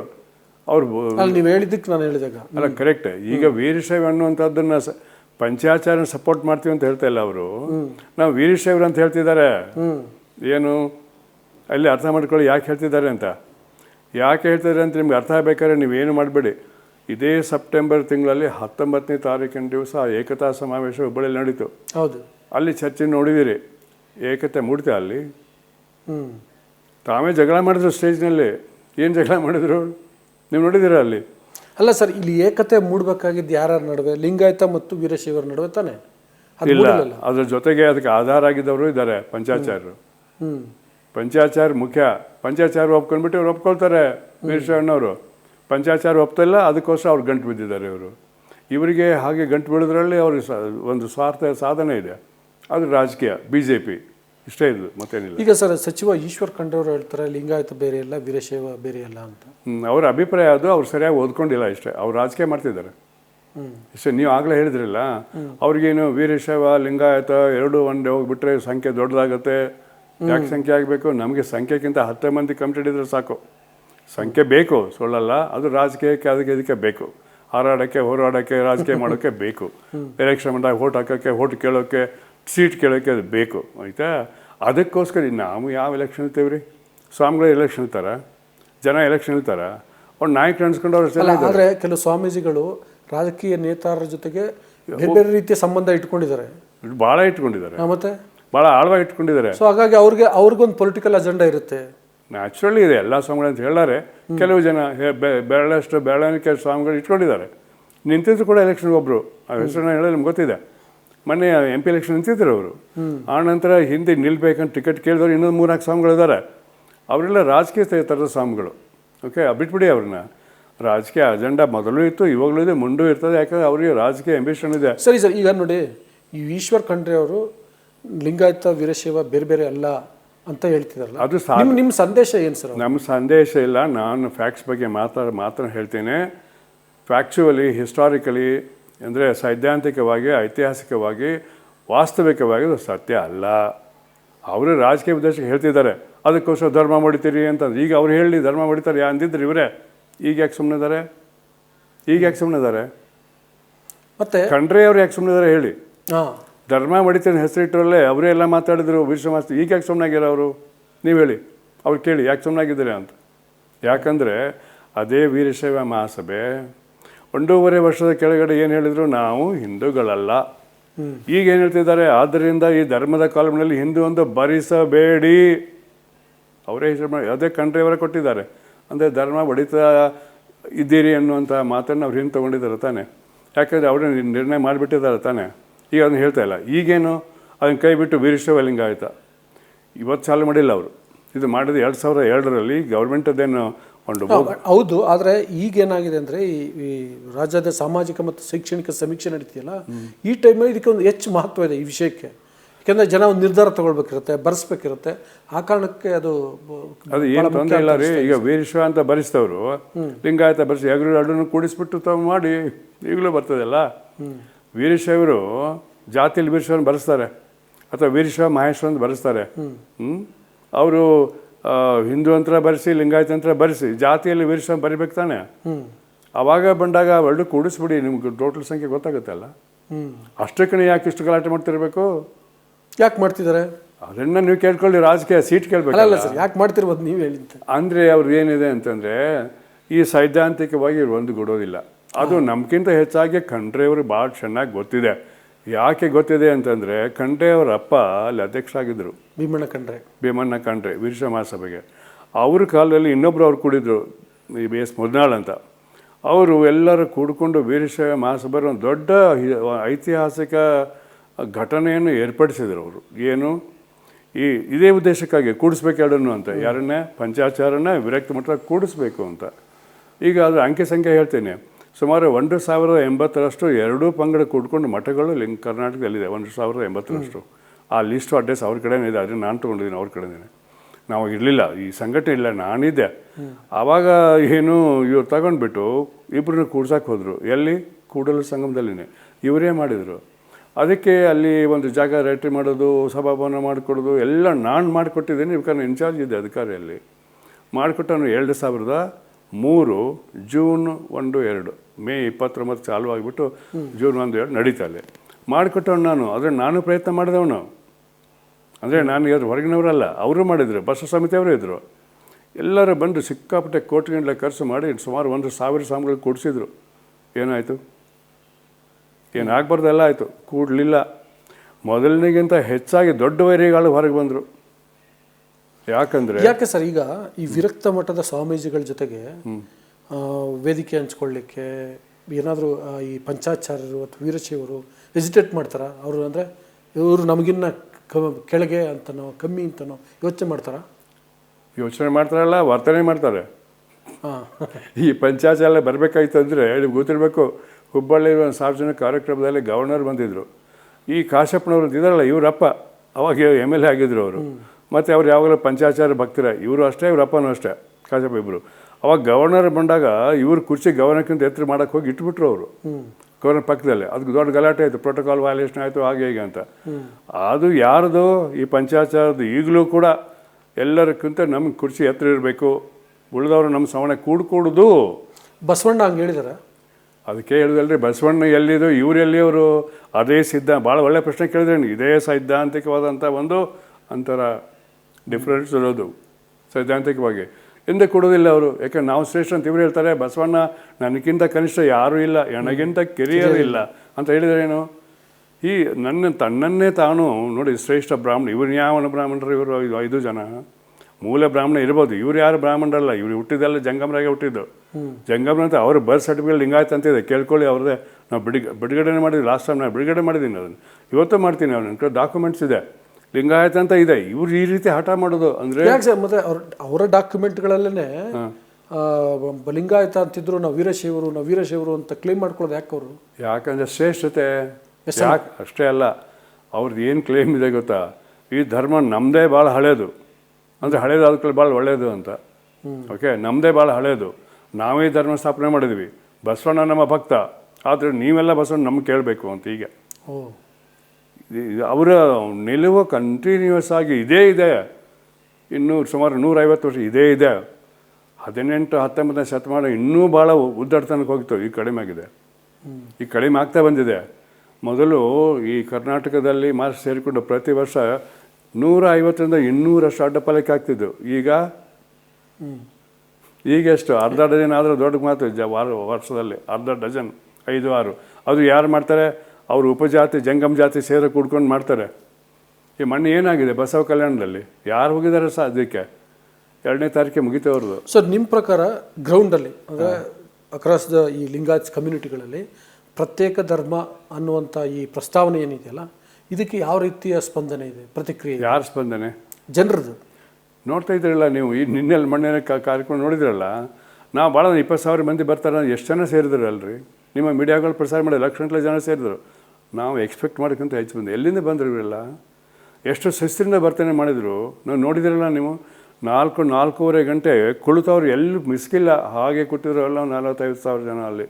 ಅವ್ರು ನೀವು ಹೇಳಿದ್ದಕ್ಕೆ ನಾನು ಹೇಳಿದಾಗ. ಅಲ್ಲ ಕರೆಕ್ಟ್ ಈಗ ವೀರಶೈವ ಅನ್ನುವಂಥದ್ದನ್ನ ಪಂಚಾಚಾರ್ಯನ ಸಪೋರ್ಟ್ ಮಾಡ್ತೀವಿ ಅಂತ ಹೇಳ್ತಾ ಇಲ್ಲ ಅವರು. ನಾವು ವೀರಶೈವರು ಅಂತ ಹೇಳ್ತಿದ್ದಾರೆ. ಏನು? ಅಲ್ಲಿ ಅರ್ಥ ಮಾಡ್ಕೊಳ್ಳಿ ಯಾಕೆ ಹೇಳ್ತಿದ್ದಾರೆ ಅಂತ. ಯಾಕೆ ಹೇಳ್ತಿದ್ದಾರೆ ಅಂತ ನಿಮ್ಗೆ ಅರ್ಥ ಆಗ್ಬೇಕಾದ್ರೆ ನೀವೇನು ಮಾಡಬೇಡಿ. ಇದೇ ಸೆಪ್ಟೆಂಬರ್ ತಿಂಗಳಲ್ಲಿ ಹತ್ತೊಂಬತ್ತನೇ ತಾರೀಕಿನ ದಿವಸ ಏಕತಾ ಸಮಾವೇಶ ಹುಬ್ಬಳ್ಳಿಯಲ್ಲಿ ನಡೀತು. ಹೌದು. ಅಲ್ಲಿ ಚರ್ಚೆ ನೋಡಿದಿರಿ. ಏಕತೆ ಮೂಡ್ತೆ ಅಲ್ಲಿ. ತಾವೇ ಜಗಳ ಮಾಡಿದ್ರು ಸ್ಟೇಜ್ನಲ್ಲಿ ಏನು ಜಗಳ ಮಾಡಿದ್ರು? ನೀವು ನೋಡಿದ್ದೀರಾ ಅಲ್ಲಿ? ಅಲ್ಲ ಸರ್ ಇಲ್ಲಿ ಏಕತೆ ಮೂಡಬೇಕಾಗಿದ್ದು ಯಾರ್ಯಾರ ನಡುವೆ? ಲಿಂಗಾಯತ ಮತ್ತು ವೀರಶೈವರ ನಡುವೆ ತಾನೆ? ಇಲ್ಲ ಅದ್ರ ಜೊತೆಗೆ ಅದಕ್ಕೆ ಆಧಾರ ಆಗಿದ್ದವರು ಇದ್ದಾರೆ ಪಂಚಾಚಾರ್ಯರು. ಹ್ಮ್. ಪಂಚಾಚಾರ್ಯ ಮುಖ್ಯ. ಪಂಚಾಚಾರ್ಯ ಒಪ್ಕೊಂಡ್ಬಿಟ್ಟು ಇವ್ರು ಒಪ್ಕೊಳ್ತಾರೆ ವೀರಶೈವಣ್ಣವರು. ಪಂಚಾಚಾರ್ಯ ಒಪ್ತಿಲ್ಲ ಅದಕ್ಕೋಸ್ಕರ ಅವ್ರು ಗಂಟು ಬಿದ್ದಿದ್ದಾರೆ ಇವರು. ಇವರಿಗೆ ಹಾಗೆ ಗಂಟು ಬಿಡೋದ್ರಲ್ಲಿ ಅವ್ರಿಗೆ ಒಂದು ಸ್ವಾರ್ಥ ಸಾಧನೆ ಇದೆ. ಅದು ರಾಜಕೀಯ ಬಿ ಜೆ ಪಿ ಇಷ್ಟೇ ಇದು ಮತ್ತೇನಿಲ್ಲ. ಈಗ ಸರ್ ಸಚಿವ ಈಶ್ವರ್ ಖಂಡ್ರವ್ರು ಅವರು ಹೇಳ್ತಾರೆ ಲಿಂಗಾಯತ ಬೇರೆ ಇಲ್ಲ ವೀರಶೈವ ಬೇರೆ ಇಲ್ಲ ಅಂತ. ಹ್ಮ್, ಅವ್ರ ಅಭಿಪ್ರಾಯ ಅದು ಅವ್ರು ಸರಿಯಾಗಿ ಓದ್ಕೊಂಡಿಲ್ಲ ಇಷ್ಟೇ ಅವ್ರು ರಾಜಕೀಯ ಮಾಡ್ತಿದ್ದಾರೆ. ಇಷ್ಟೇ ನೀವು ಆಗಲೇ ಹೇಳಿದ್ರಲ್ಲ ಅವ್ರಿಗೇನು ವೀರಶೈವ ಲಿಂಗಾಯತ ಎರಡು ಒಂದೇ ಹೋಗ್ಬಿಟ್ರೆ ಸಂಖ್ಯೆ ದೊಡ್ಡದಾಗುತ್ತೆ. ಯಾಕೆ ಸಂಖ್ಯೆ ಆಗಬೇಕು? ನಮಗೆ ಸಂಖ್ಯೆಗಿಂತ ಹತ್ತು ಮಂದಿ ಕಂಪ್ಲೀಟ್ ಇದ್ರೆ ಸಾಕು. ಸಂಖ್ಯೆ ಬೇಕು ಸುಳ್ಳಲ್ಲ ಅದು ರಾಜಕೀಯಕ್ಕೆ ಅದಕ್ಕೆ ಇದಕ್ಕೆ ಬೇಕು. ಹಾರಾಡೋಕ್ಕೆ ಹೋರಾಡೋಕ್ಕೆ ರಾಜಕೀಯ ಮಾಡೋಕ್ಕೆ ಬೇಕು. ಎಲೆಕ್ಷನ್ ಬಂದಾಗ ಓಟ್ ಹಾಕೋಕ್ಕೆ ಓಟ್ ಕೇಳೋಕ್ಕೆ ಸೀಟ್ ಕೇಳೋಕ್ಕೆ ಅದು ಬೇಕು ಆಯಿತಾ? ಅದಕ್ಕೋಸ್ಕರ ನಾವು ಯಾವ ಎಲೆಕ್ಷನ್ ಇರ್ತೇವೆ ರೀ ಸ್ವಾಮಿಗಳು ಎಲೆಕ್ಷನ್ ಇರ್ತಾರ? ಜನ ಎಲೆಕ್ಷನ್ ಇರ್ತಾರ? ಅವ್ರು ನಾಯಕ ಅನ್ಸ್ಕೊಂಡು ಅವ್ರು ಆದರೆ ಕೆಲವು ಸ್ವಾಮೀಜಿಗಳು ರಾಜಕೀಯ ನೇತಾರರ ಜೊತೆಗೆ ಬೇರೆ ಬೇರೆ ರೀತಿಯ ಸಂಬಂಧ ಇಟ್ಕೊಂಡಿದ್ದಾರೆ. ಭಾಳ ಇಟ್ಕೊಂಡಿದ್ದಾರೆ. ಮತ್ತೆ? ಭಾಳ ಆಳವಾಗಿ ಇಟ್ಕೊಂಡಿದ್ದಾರೆ. ಸೊ ಹಾಗಾಗಿ ಅವ್ರಿಗೆ ಅವ್ರಿಗೊಂದು ಪೊಲಿಟಿಕಲ್ ಅಜೆಂಡಾ ಇರುತ್ತೆ. ನ್ಯಾಚುರಲಿ ಇದೆ ಎಲ್ಲ ಸ್ವಾಮಿಗಳು ಅಂತ ಹೇಳಾರೆ ಕೆಲವು ಜನ ಬೆರಳಷ್ಟು ಬೆರಳಿಕೆ ಸ್ವಾಮಿಗಳು ಇಟ್ಕೊಂಡಿದ್ದಾರೆ. ನಿಂತಿದ್ರು ಕೂಡ ಎಲೆಕ್ಷನ್ ಒಬ್ಬರು ಆ ಹೆಸರನ್ನ ಹೇಳೋದು ನಿಮ್ಗೆ ಗೊತ್ತಿದೆ. ಮೊನ್ನೆ ಎಂ ಪಿ ಎಲೆಕ್ಷನ್ ನಿಂತಿದ್ರು ಅವರು. ಆ ನಂತರ ಹಿಂದೆ ನಿಲ್ಬೇಕಂತ ಟಿಕೆಟ್ ಕೇಳಿದವರು ಇನ್ನೊಂದು ಮೂರ್ನಾಲ್ಕು ಸ್ವಾಮಿಗಳು ಇದ್ದಾರೆ ಅವರೆಲ್ಲ ರಾಜಕೀಯ ಥರದ ಸ್ವಾಮಿಗಳು ಓಕೆ ಬಿಟ್ಬಿಡಿ ಅವ್ರನ್ನ. ರಾಜಕೀಯ ಅಜೆಂಡಾ ಮೊದಲು ಇತ್ತು ಇವಾಗಲೂ ಇದೆ ಮುಂದೂ ಇರ್ತದೆ. ಯಾಕಂದ್ರೆ ಅವರಿಗೆ ರಾಜಕೀಯ ಅಂಬಿಷನ್ ಇದೆ. ಸರಿ ಸರ್ ಈಗ ನೋಡಿ ಈ ಈಶ್ವರ್ ಖಂಡ್ರೆ ಅವರು ಲಿಂಗಾಯತ ವೀರಶೈವ ಬೇರೆ ಬೇರೆ ಅಲ್ಲ ಅಂತ ಹೇಳ್ತಿದಾರಲ್ಲ ಅದು ನಿಮ್ಮ ಸಂದೇಶ ಏನು ಸರ್ ನಮ್ಮ ಸಂದೇಶ ಇಲ್ಲ. ನಾನು ಫ್ಯಾಕ್ಟ್ಸ್ ಬಗ್ಗೆ ಮಾತಾಡ ಮಾತ್ರ ಹೇಳ್ತೇನೆ. ಫ್ಯಾಕ್ಚುವಲಿ ಹಿಸ್ಟಾರಿಕಲಿ ಅಂದರೆ ಸೈದ್ಧಾಂತಿಕವಾಗಿ ಐತಿಹಾಸಿಕವಾಗಿ ವಾಸ್ತವಿಕವಾಗಿ ಅದು ಸತ್ಯ ಅಲ್ಲ. ಅವರು ರಾಜಕೀಯ ಉದ್ದೇಶಕ್ಕೆ ಹೇಳ್ತಿದ್ದಾರೆ. ಅದಕ್ಕೋಸ್ಕರ ಧರ್ಮ ಮಾಡಿತೀರಿ ಅಂತ ಈಗ ಅವ್ರು ಹೇಳಿ ಧರ್ಮ ಮಾಡಿತಾರೆ ಯಾ ಅಂದಿದ್ರು ಇವರೇ. ಈಗ ಯಾಕೆ ಸುಮ್ಮನಿದ್ದಾರೆ ಈಗ ಯಾಕೆ ಸುಮ್ಮನೆ ಇದ್ದಾರೆ ಮತ್ತೆ ಖಂಡ್ರೆ ಅವ್ರು ಯಾಕೆ ಸುಮ್ಮನಿದ್ದಾರೆ ಹೇಳಿ. ಹಾ. ಧರ್ಮ ಮಡಿತನ ಹೆಸರಿಟ್ಟರಲ್ಲೇ ಅವರೇ ಎಲ್ಲ ಮಾತಾಡಿದ್ರು ವಿಶ್ವಮಾಸ್ತಿ ಈಗ ಯಾಕೆ ಸುಮ್ಮನಾಗ್ಯಾರ ಅವರು? ನೀವು ಹೇಳಿ. ಅವ್ರು ಕೇಳಿ ಯಾಕೆ ಸುಮ್ಮನಾಗಿದ್ದೀರಾ ಅಂತ. ಯಾಕಂದರೆ ಅದೇ ವೀರಶೈವ ಮಹಾಸಭೆ. ಒಂದೂವರೆ ವರ್ಷದ ಕೆಳಗಡೆ ಏನು ಹೇಳಿದ್ರು ನಾವು ಹಿಂದೂಗಳಲ್ಲ. ಈಗ ಏನು ಹೇಳ್ತಿದ್ದಾರೆ ಆದ್ದರಿಂದ ಈ ಧರ್ಮದ ಕಾಲಮ್ನಲ್ಲಿ ಹಿಂದೂ ಅಂತ ಭರಿಸಬೇಡಿ ಅವರೇ ಹೆಸರು ಮಾಡಿ ಅದೇ ಕಂಟ್ರಿಯವರೇ ಕೊಟ್ಟಿದ್ದಾರೆ. ಅಂದರೆ ಧರ್ಮ ಒಡಿತಾ ಇದ್ದೀರಿ ಅನ್ನುವಂಥ ಮಾತನ್ನು ಅವ್ರು ಹಿಂದೆ ತೊಗೊಂಡಿದ್ದಾರೆ ತಾನೆ. ಯಾಕಂದರೆ ಅವರೇ ನಿರ್ಣಯ ಮಾಡಿಬಿಟ್ಟಿದ್ದಾರೆ ತಾನೆ. ಈಗ ಅದನ್ನು ಹೇಳ್ತಾ ಇಲ್ಲ. ಈಗೇನು ಅದನ್ನು ಕೈ ಬಿಟ್ಟು ವೀರಶೈವ ಆಯಿತಾ? ಇವತ್ತು ಚಾಲು ಮಾಡಿಲ್ಲ ಅವರು. ಇದು ಮಾಡಿದ ಎರಡು ಸಾವಿರದ ಎರಡರಲ್ಲಿ ಗೌರ್ಮೆಂಟ್ ಅದೇನು ಒಂದು ಹಾ, ಹೌದು ಆದರೆ ಈಗ ಏನಾಗಿದೆ ಅಂದರೆ ಈ ಈ ರಾಜ್ಯದ ಸಾಮಾಜಿಕ ಮತ್ತು ಶೈಕ್ಷಣಿಕ ಸಮೀಕ್ಷೆ ನಡೀತಿಯಲ್ಲ ಈ ಟೈಮಲ್ಲಿ ಇದಕ್ಕೆ ಒಂದು ಹೆಚ್ಚು ಮಹತ್ವ ಇದೆ ಈ ವಿಷಯಕ್ಕೆ. ಯಾಕೆಂದರೆ ಜನ ಒಂದು ನಿರ್ಧಾರ ತಗೊಳ್ಬೇಕಿರುತ್ತೆ ಬರೆಸ್ಬೇಕಿರುತ್ತೆ. ಆ ಕಾರಣಕ್ಕೆ ಅದು ಅದು ಏನು ತೊಂದರೆ ಇಲ್ಲ ರೀ ಈಗ ವೀರಶ್ವ ಅಂತ ಬರಿಸ್ತವ್ರು ಲಿಂಗಾಯತ ಬರೆಸಿ ಎಗರು ಎರಡನ್ನು ಕೂಡಿಸ್ಬಿಟ್ಟು ತಾವು ಮಾಡಿ ಈಗಲೂ ಬರ್ತದಲ್ಲ. ವೀರಶೈವರು ಜಾತಿಯಲ್ಲಿ ವೀರಶ್ವನ ಬರೆಸ್ತಾರೆ ಅಥವಾ ವೀರಶ್ವ ಮಹೇಶ್ವರ ಅಂತ ಬರೆಸ್ತಾರೆ ಹ್ಞೂ ಅವರು ಹಿಂದೂ ಅಂತ ಬರೆಸಿ ಲಿಂಗಾಯತ ಅಂತ ಬರೆಸಿ ಜಾತಿಯಲ್ಲಿ ವೀರಶೈವ ಬರಿಬೇಕು ತಾನೆ. ಅವಾಗ ಬಂದಾಗ ಅವೆರಡು ಕೂಡಿಸ್ಬಿಡಿ ನಿಮ್ಗೆ ಟೋಟಲ್ ಸಂಖ್ಯೆ ಗೊತ್ತಾಗುತ್ತಲ್ಲ ಅಲ್ಲ. ಅಷ್ಟಕ್ಕೆ ಯಾಕೆ ಇಷ್ಟು ಗಲಾಟೆ ಮಾಡ್ತಿರ್ಬೇಕು? ಯಾಕೆ ಮಾಡ್ತಿದ್ದಾರೆ ಅದನ್ನ ನೀವು ಕೇಳ್ಕೊಳ್ಳಿ ರಾಜಕೀಯ ಸೀಟ್ ಕೇಳ್ಬೇಕು ಅಲ್ಲ ಅಲ್ಲ ಸರ್ ಯಾಕೆ ಮಾಡ್ತಿರ್ಬೋದು ನೀವು ಹೇಳಿ ಅಂದ್ರೆ ಅವ್ರು ಏನಿದೆ ಅಂತಂದ್ರೆ ಈ ಸೈದ್ಧಾಂತಿಕವಾಗಿ ಒಂದು ಕೊಡೋದಿಲ್ಲ ಅದು ನಮ್ಗಿಂತ ಹೆಚ್ಚಾಗಿ ಖಂಡ್ರೆಯವರು ಭಾಳ ಚೆನ್ನಾಗಿ ಗೊತ್ತಿದೆ. ಯಾಕೆ ಗೊತ್ತಿದೆ ಅಂತಂದರೆ ಖಂಡ್ರೆಯವರ ಅಪ್ಪ ಅಲ್ಲಿ ಅಧ್ಯಕ್ಷ ಅಧ್ಯಕ್ಷರಾಗಿದ್ದರು ಭೀಮಣ್ಣ ಖಂಡ್ರೆ. ಭೀಮಣ್ಣ ಖಂಡ್ರೆ ವೀರಶ ಮಹಾಸಭೆಗೆ ಅವ್ರ ಕಾಲದಲ್ಲಿ ಇನ್ನೊಬ್ಬರು ಅವ್ರು ಕೂಡಿದ್ರು ಈ ಬಿ ಎಸ್ ಮುದ್ನಾಳ್ ಅಂತ. ಅವರು ಎಲ್ಲರೂ ಕೂಡಿಕೊಂಡು ವೀರಶೈವ ಮಹಾಸಭೆ ಒಂದು ದೊಡ್ಡ ಐತಿಹಾಸಿಕ ಘಟನೆಯನ್ನು ಏರ್ಪಡಿಸಿದರು ಅವರು. ಏನು? ಈ ಇದೇ ಉದ್ದೇಶಕ್ಕಾಗಿ ಕೂಡಿಸ್ಬೇಕು ಎರಡನ್ನು ಅಂತ. ಯಾರನ್ನೇ? ಪಂಚಾಚಾರನ ವಿರಕ್ತ ಮಟ್ಟ ಕೂಡಿಸ್ಬೇಕು ಅಂತ. ಈಗ ಅದರ ಅಂಕೆ ಸಂಖ್ಯೆ ಹೇಳ್ತೇನೆ. ಸುಮಾರು ಒಂದು ಸಾವಿರದ ಎಂಬತ್ತರಷ್ಟು ಎರಡೂ ಪಂಗಡ ಕೂಡ್ಕೊಂಡು ಮಠಗಳು ಲಿಂಗ್ ಕರ್ನಾಟಕದಲ್ಲಿದೆ. ಒಂದು ಸಾವಿರದ ಎಂಬತ್ತರಷ್ಟು. ಆ ಲಿಸ್ಟು ಅಡ್ರೆಸ್ ಅವ್ರ ಕಡೆನೇ ಇದೆ. ಅದನ್ನು ನಾನು ತೊಗೊಂಡಿದ್ದೀನಿ ಅವ್ರ ಕಡೆನೇ ನಾವು ಇರಲಿಲ್ಲ. ಈ ಸಂಘಟನೆ ಇಲ್ಲ. ನಾನಿದ್ದೆ. ಆವಾಗ ಏನು ಇವ್ರು ತಗೊಂಡ್ಬಿಟ್ಟು ಇಬ್ಬರನ್ನ ಕೂಡ್ಸಕ್ಕೆ ಹೋದರು. ಎಲ್ಲಿ? ಕೂಡಲ ಸಂಗಮದಲ್ಲಿನೇ. ಇವರೇ ಮಾಡಿದರು. ಅದಕ್ಕೆ ಅಲ್ಲಿ ಒಂದು ಜಾಗ ರೇಟ್ರಿ ಮಾಡೋದು, ಸಭಾಭವನ ಮಾಡಿಕೊಡೋದು ಎಲ್ಲ ನಾನು ಮಾಡಿಕೊಟ್ಟಿದ್ದೀನಿ. ಇವಕ್ಕೆ ಇನ್ಚಾರ್ಜ್ ಇದೆ ಅಧಿಕಾರಿಯಲ್ಲಿ. ಮಾಡಿಕೊಟ್ಟನು ಎರಡು ಸಾವಿರದ ಮೂರು ಜೂನ್ ಒಂದು ಎರಡು. ಮೇ ಇಪ್ಪತ್ತೊಂಬತ್ತು ಚಾಲು ಆಗಿಬಿಟ್ಟು ಜೂನ್ ಒಂದು ಎರಡು ನಡೀತಾ ಅಲ್ಲಿ ಮಾಡಿಕೊಟ್ಟವನು ನಾನು, ಆದರೆ ನಾನು ಪ್ರಯತ್ನ ಮಾಡಿದವನು. ಅಂದರೆ ನಾನು ಯಾರು ಹೊರಗಿನವರಲ್ಲ, ಅವರು ಮಾಡಿದರು ಬಸ್ ಸಮಿತಿಯವರು ಇದ್ದರು ಎಲ್ಲರೂ ಬಂದು ಸಿಕ್ಕಾಪಟ್ಟೆ ಕೋಟಿಗಂಟಲೆ ಖರ್ಚು ಮಾಡಿ ಸುಮಾರು ಒಂದು ಸಾವಿರ ಸಾಮಗ್ರಿ ಕೊಡಿಸಿದ್ರು. ಏನಾಯಿತು? ಏನು ಆಗಬಾರ್ದೆಲ್ಲ ಆಯಿತು. ಕೂಡಲಿಲ್ಲ. ಮೊದಲನಿಗಿಂತ ಹೆಚ್ಚಾಗಿ ದೊಡ್ಡ ವೈರಿಗಳು ಹೊರಗೆ ಬಂದರು. ಯಾಕಂದರೆ ಯಾಕೆ ಸರ್ ಈಗ ಈ ವಿರಕ್ತ ಮಠದ ಸ್ವಾಮೀಜಿಗಳ ಜೊತೆಗೆ ವೇದಿಕೆ ಹಂಚ್ಕೊಳ್ಳಿಕ್ಕೆ ಏನಾದರೂ ಈ ಪಂಚಾಚಾರ್ಯರು ಅಥವಾ ವೀರಶೈವರು ಹೆಸಿಟೇಟ್ ಮಾಡ್ತಾರಾ? ಅವರು ಅಂದರೆ ಇವರು ನಮಗಿನ್ನ ಕ- ಕೆಳಗೆ ಅಂತನೋ ಕಮ್ಮಿ ಅಂತನೋ ಯೋಚನೆ ಮಾಡ್ತಾರಾ? ಯೋಚನೆ ಮಾಡ್ತಾರಲ್ಲ ವರ್ತನೆ ಮಾಡ್ತಾರೆ. ಹಾಂ ಈ ಪಂಚಾಯತ್ ಬರಬೇಕಾಯ್ತು ಅಂದರೆ ನಿಮ್ಗೆ ಗೊತ್ತಿರಬೇಕು ಹುಬ್ಬಳ್ಳಿ ಒಂದು ಸಾರ್ವಜನಿಕ ಕಾರ್ಯಕ್ರಮದಲ್ಲಿ ಗವರ್ನರ್ ಬಂದಿದ್ದರು ಈ ಕಾಶಪ್ಪನವರು ಇದ್ದಾರಲ್ಲ ಇವರಪ್ಪ ಅವಾಗ ಎಂ ಎಲ್ ಎ ಆಗಿದ್ರು ಅವರು. ಮತ್ತು ಅವ್ರು ಯಾವಾಗಲೂ ಪಂಚಾಚಾರ ಭಕ್ತರ ಇವರು ಅಷ್ಟೇ ಇವ್ರ ಅಪ್ಪನೂ ಅಷ್ಟೇ ಕಾಶಪ್ಪ ಇಬ್ಬರು ಅವಾಗ ಗವರ್ನರ್ ಬಂದಾಗ ಇವ್ರು ಕುರ್ಚಿ ಗವರ್ನರ್ಕ್ಕಿಂತ ಎತ್ತರ ಮಾಡೋಕ್ಕೆ ಹೋಗಿ ಇಟ್ಬಿಟ್ರು ಅವರು. ಗವರ್ನರ್ ಪಕ್ಕದಲ್ಲಿ. ಅದಕ್ಕೆ ದೊಡ್ಡ ಗಲಾಟೆ ಆಯಿತು ಪ್ರೋಟೋಕಾಲ್ ವಯಲೇಷನ್ ಆಯಿತು ಹಾಗೆ ಹೀಗೆ ಅಂತ. ಅದು ಯಾರದು? ಈ ಪಂಚಾಚಾರದ ಈಗಲೂ ಕೂಡ ಎಲ್ಲರಕ್ಕಿಂತ ನಮ್ಗೆ ಕುರ್ಚಿ ಎತ್ತರ ಇರಬೇಕು. ಉಳಿದವರು ನಮ್ಮ ಸವಣೆ ಕೂಡ್ಕೂಡುದು ಬಸವಣ್ಣ ಹಂಗೆ ಹೇಳಿದಾರೆ? ಅದಕ್ಕೆ ಹೇಳಿದಲ್ರಿ ಬಸವಣ್ಣ ಎಲ್ಲಿದು ಇವ್ರು ಎಲ್ಲಿ ಅವರು ಅದೇ ಸಿದ್ಧ. ಭಾಳ ಒಳ್ಳೆ ಪ್ರಶ್ನೆ ಕೇಳಿದ್ರೆ ಇದೇ ಸೈದ್ಧಾಂತಿಕವಾದಂಥ ಒಂದು ಅಂತರ ಡಿಫ್ರೆನ್ಸ್ ಇರೋದು. ಸೈದ್ಧಾಂತಿಕವಾಗಿ. ಹಿಂದೆ ಕೊಡೋದಿಲ್ಲ ಅವರು. ಯಾಕೆ ನಾವು ಶ್ರೇಷ್ಠ ಅಂತ ಇವರು ಹೇಳ್ತಾರೆ, ಬಸವಣ್ಣ ನನಗಿಂತ ಕನಿಷ್ಠ ಯಾರೂ ಇಲ್ಲ ನನಗಿಂತ ಕೆರಿಯರ್ ಇಲ್ಲ. ಅಂತ ಏನು? ಈ ನನ್ನ, ತನ್ನನ್ನೇ ತಾನು, ನೋಡಿ, ಶ್ರೇಷ್ಠ ಬ್ರಾಹ್ಮಣ, ಇವ್ರು ಯಾವನ ಬ್ರಾಹ್ಮಣರು? ಇವರು ಐದು ಜನ. ಮೂಲ ಬ್ರಾಹ್ಮಣ ಇರ್ಬೋದು. ಇವ್ರು ಯಾರು ಬ್ರಾಹ್ಮಣರಲ್ಲ? ಇವ್ರು ಹುಟ್ಟಿದ್ದೆಲ್ಲ ಜಂಗಮರಾಗೆ ಹುಟ್ಟಿದ್ದು. ಜಂಗಮರ ಅಂತ ಅವ್ರ ಬರ್ತ್ ಸರ್ಟಿಫಿಕೇಟ್ ಲಿಂಗಾಯತ್ ಅಂತ ಇದೆ. ಕೇಳ್ಕೊಳ್ಳಿ ಅವ್ರದ್ದೇ. ನಾವು ಬಿಡುಗ ಬಿಡುಗಡೆ ಮಾಡಿದ್ವಿ ಲಾಸ್ಟ್ ಟೈಮ್ ನಾನು ಬಿಡುಗಡೆ ಮಾಡಿದ್ದೀನಿ ಅದನ್ನು. ಇವತ್ತು ಮಾಡ್ತೀನಿ ಅವ್ನ ಡಾಕ್ಯುಮೆಂಟ್ಸ್ ಇದೆ. ಲಿಂಗಾಯತ್ ಅಂತ ಇದೆ. ಇವ್ರು ಈ ರೀತಿ ಹಠ ಮಾಡೋದು ಅಂದ್ರೆ ಯಾಕೆ ಸರ್? ಮತ್ತೆ ಅವ್ರ ಅವರ ಡಾಕ್ಯುಮೆಂಟ್ಗಳಲ್ಲೇ ಲಿಂಗಾಯತ ಅಂತಿದ್ರು ನಾವು ವೀರಶೈವರು ನಾವು ವೀರಶೈವರು ಅಂತ ಕ್ಲೇಮ್ ಮಾಡ್ಕೊಳ್ಳೋದು ಯಾಕೆ ಅವರು? ಯಾಕಂದ್ರೆ ಶ್ರೇಷ್ಠತೆ ಯಾಕೆ? ಅಷ್ಟೇ ಅಲ್ಲ ಅವ್ರದ್ದು ಏನು ಕ್ಲೇಮ್ ಇದೆ ಗೊತ್ತಾ? ಈ ಧರ್ಮ ನಮ್ಮದೇ ಭಾಳ ಹಳೇದು. ಅಂದರೆ ಹಳೇದು ಅದಕ್ಕೆ ಭಾಳ ಒಳ್ಳೆಯದು ಅಂತ. ಓಕೆ ನಮ್ಮದೇ ಭಾಳ ಹಳೇದು. ನಾವೇ ಧರ್ಮ ಸ್ಥಾಪನೆ ಮಾಡಿದ್ವಿ. ಬಸವಣ್ಣ ನಮ್ಮ ಭಕ್ತ. ಆದರೆ ನೀವೆಲ್ಲ ಬಸವಣ್ಣ ನಮ್ಗೆ ಕೇಳಬೇಕು ಅಂತ ಈಗ. ಓ. ಅವರ ನಿಲುವು ಕಂಟಿನ್ಯೂಸ್ ಆಗಿ ಇದೇ ಇದೆ. ಇನ್ನೂ ಸುಮಾರು ನೂರೈವತ್ತು ವರ್ಷ ಇದೇ ಇದೆ. ಹದಿನೆಂಟು, ಹತ್ತೊಂಬತ್ತನೇ ಶತಮಾನ ಇನ್ನೂ ಭಾಳ ಉದ್ದಾಡ್ತನಕ್ಕೆ ಹೋಗಿತ್ತು. ಈ ಕಡಿಮೆ ಆಗಿದೆ. ಈ ಕಡಿಮೆ ಆಗ್ತಾ ಬಂದಿದೆ. ಮೊದಲು ಈ ಕರ್ನಾಟಕದಲ್ಲಿ ಮಾರ್ಚ್ ಸೇರಿಕೊಂಡು ಪ್ರತಿ ವರ್ಷ ನೂರ ಐವತ್ತರಿಂದ ಇನ್ನೂರಷ್ಟು ಅಡ್ಡಪಲಕ್ಕೆ ಆಗ್ತಿದ್ದು. ಈಗ? ಈಗ ಎಷ್ಟು? ಅರ್ಧ ಡಜನ್ ಆದರೆ ದೊಡ್ಡ ಮಾತು. ವಾರ, ವರ್ಷದಲ್ಲಿ ಅರ್ಧ ಡಜನ್, ಐದು, ಆರು. ಅದು ಯಾರು ಮಾಡ್ತಾರೆ? ಅವರು ಉಪಜಾತಿ ಜಂಗಮ್ ಜಾತಿ ಸೇರೋ ಕೂಡ್ಕೊಂಡು ಮಾಡ್ತಾರೆ. ಈ ಮಣ್ಣು ಏನಾಗಿದೆ ಬಸವ ಕಲ್ಯಾಣದಲ್ಲಿ? ಯಾರು ಹೋಗಿದ್ದಾರೆ ಸಹ ಅದಕ್ಕೆ? ಎರಡನೇ ತಾರೀಕೆ ಮುಗಿತವ್ರದ್ದು ಸರ್ ನಿಮ್ಮ ಪ್ರಕಾರ ಗ್ರೌಂಡಲ್ಲಿ ಅಂದರೆ ಅಕ್ರಾಸ್ ದ ಈ ಲಿಂಗಾಯತ್ ಕಮ್ಯುನಿಟಿಗಳಲ್ಲಿ ಪ್ರತ್ಯೇಕ ಧರ್ಮ ಅನ್ನುವಂಥ ಈ ಪ್ರಸ್ತಾವನೆ ಏನಿದೆಯಲ್ಲ ಇದಕ್ಕೆ ಯಾವ ರೀತಿಯ ಸ್ಪಂದನೆ ಇದೆ ಪ್ರತಿಕ್ರಿಯೆ ಯಾರ ಸ್ಪಂದನೆ? ಜನರದ್ದು. ನೋಡ್ತಾ ಇದ್ರಲ್ಲ ನೀವು ಈ ನಿನ್ನೆಲ್ಲಿ ಮಣ್ಣಿನ ಕಾರ್ಯಕ್ರಮ ನೋಡಿದ್ರಲ್ಲ? ನಾವು ಭಾಳ ಇಪ್ಪತ್ತು ಸಾವಿರ ಮಂದಿ ಬರ್ತಾರೆ ಎಷ್ಟು ಜನ ಸೇರಿದ್ರು ಅಲ್ರಿ? ನಿಮ್ಮ ಮೀಡಿಯಾಗಳು ಪ್ರಸಾರ ಮಾಡಿ ಲಕ್ಷಗಟ್ಟಲೆ ಜನ ಸೇರಿದ್ರು. ನಾವು ಎಕ್ಸ್ಪೆಕ್ಟ್ ಮಾಡೋಕ್ಕಿಂತ ಹೆಚ್ಚು ಬಂದು ಎಲ್ಲಿಂದ ಬಂದರು ಇವರೆಲ್ಲ ಎಷ್ಟು ಶಿಸ್ತಿನಿಂದ ಬರ್ತನೆ ಮಾಡಿದರು. ನಾವು ನೋಡಿದಿರಲ್ಲ ನೀವು? ನಾಲ್ಕು, ನಾಲ್ಕೂವರೆ ಗಂಟೆ ಕುಳಿತವ್ರು ಎಲ್ಲೂ ಮಿಸ್ಕಿಲ್ಲ. ಹಾಗೆ ಕೊಟ್ಟಿದ್ರು ಎಲ್ಲ ನಲವತ್ತೈದು ಸಾವಿರ ಜನ ಅಲ್ಲಿ.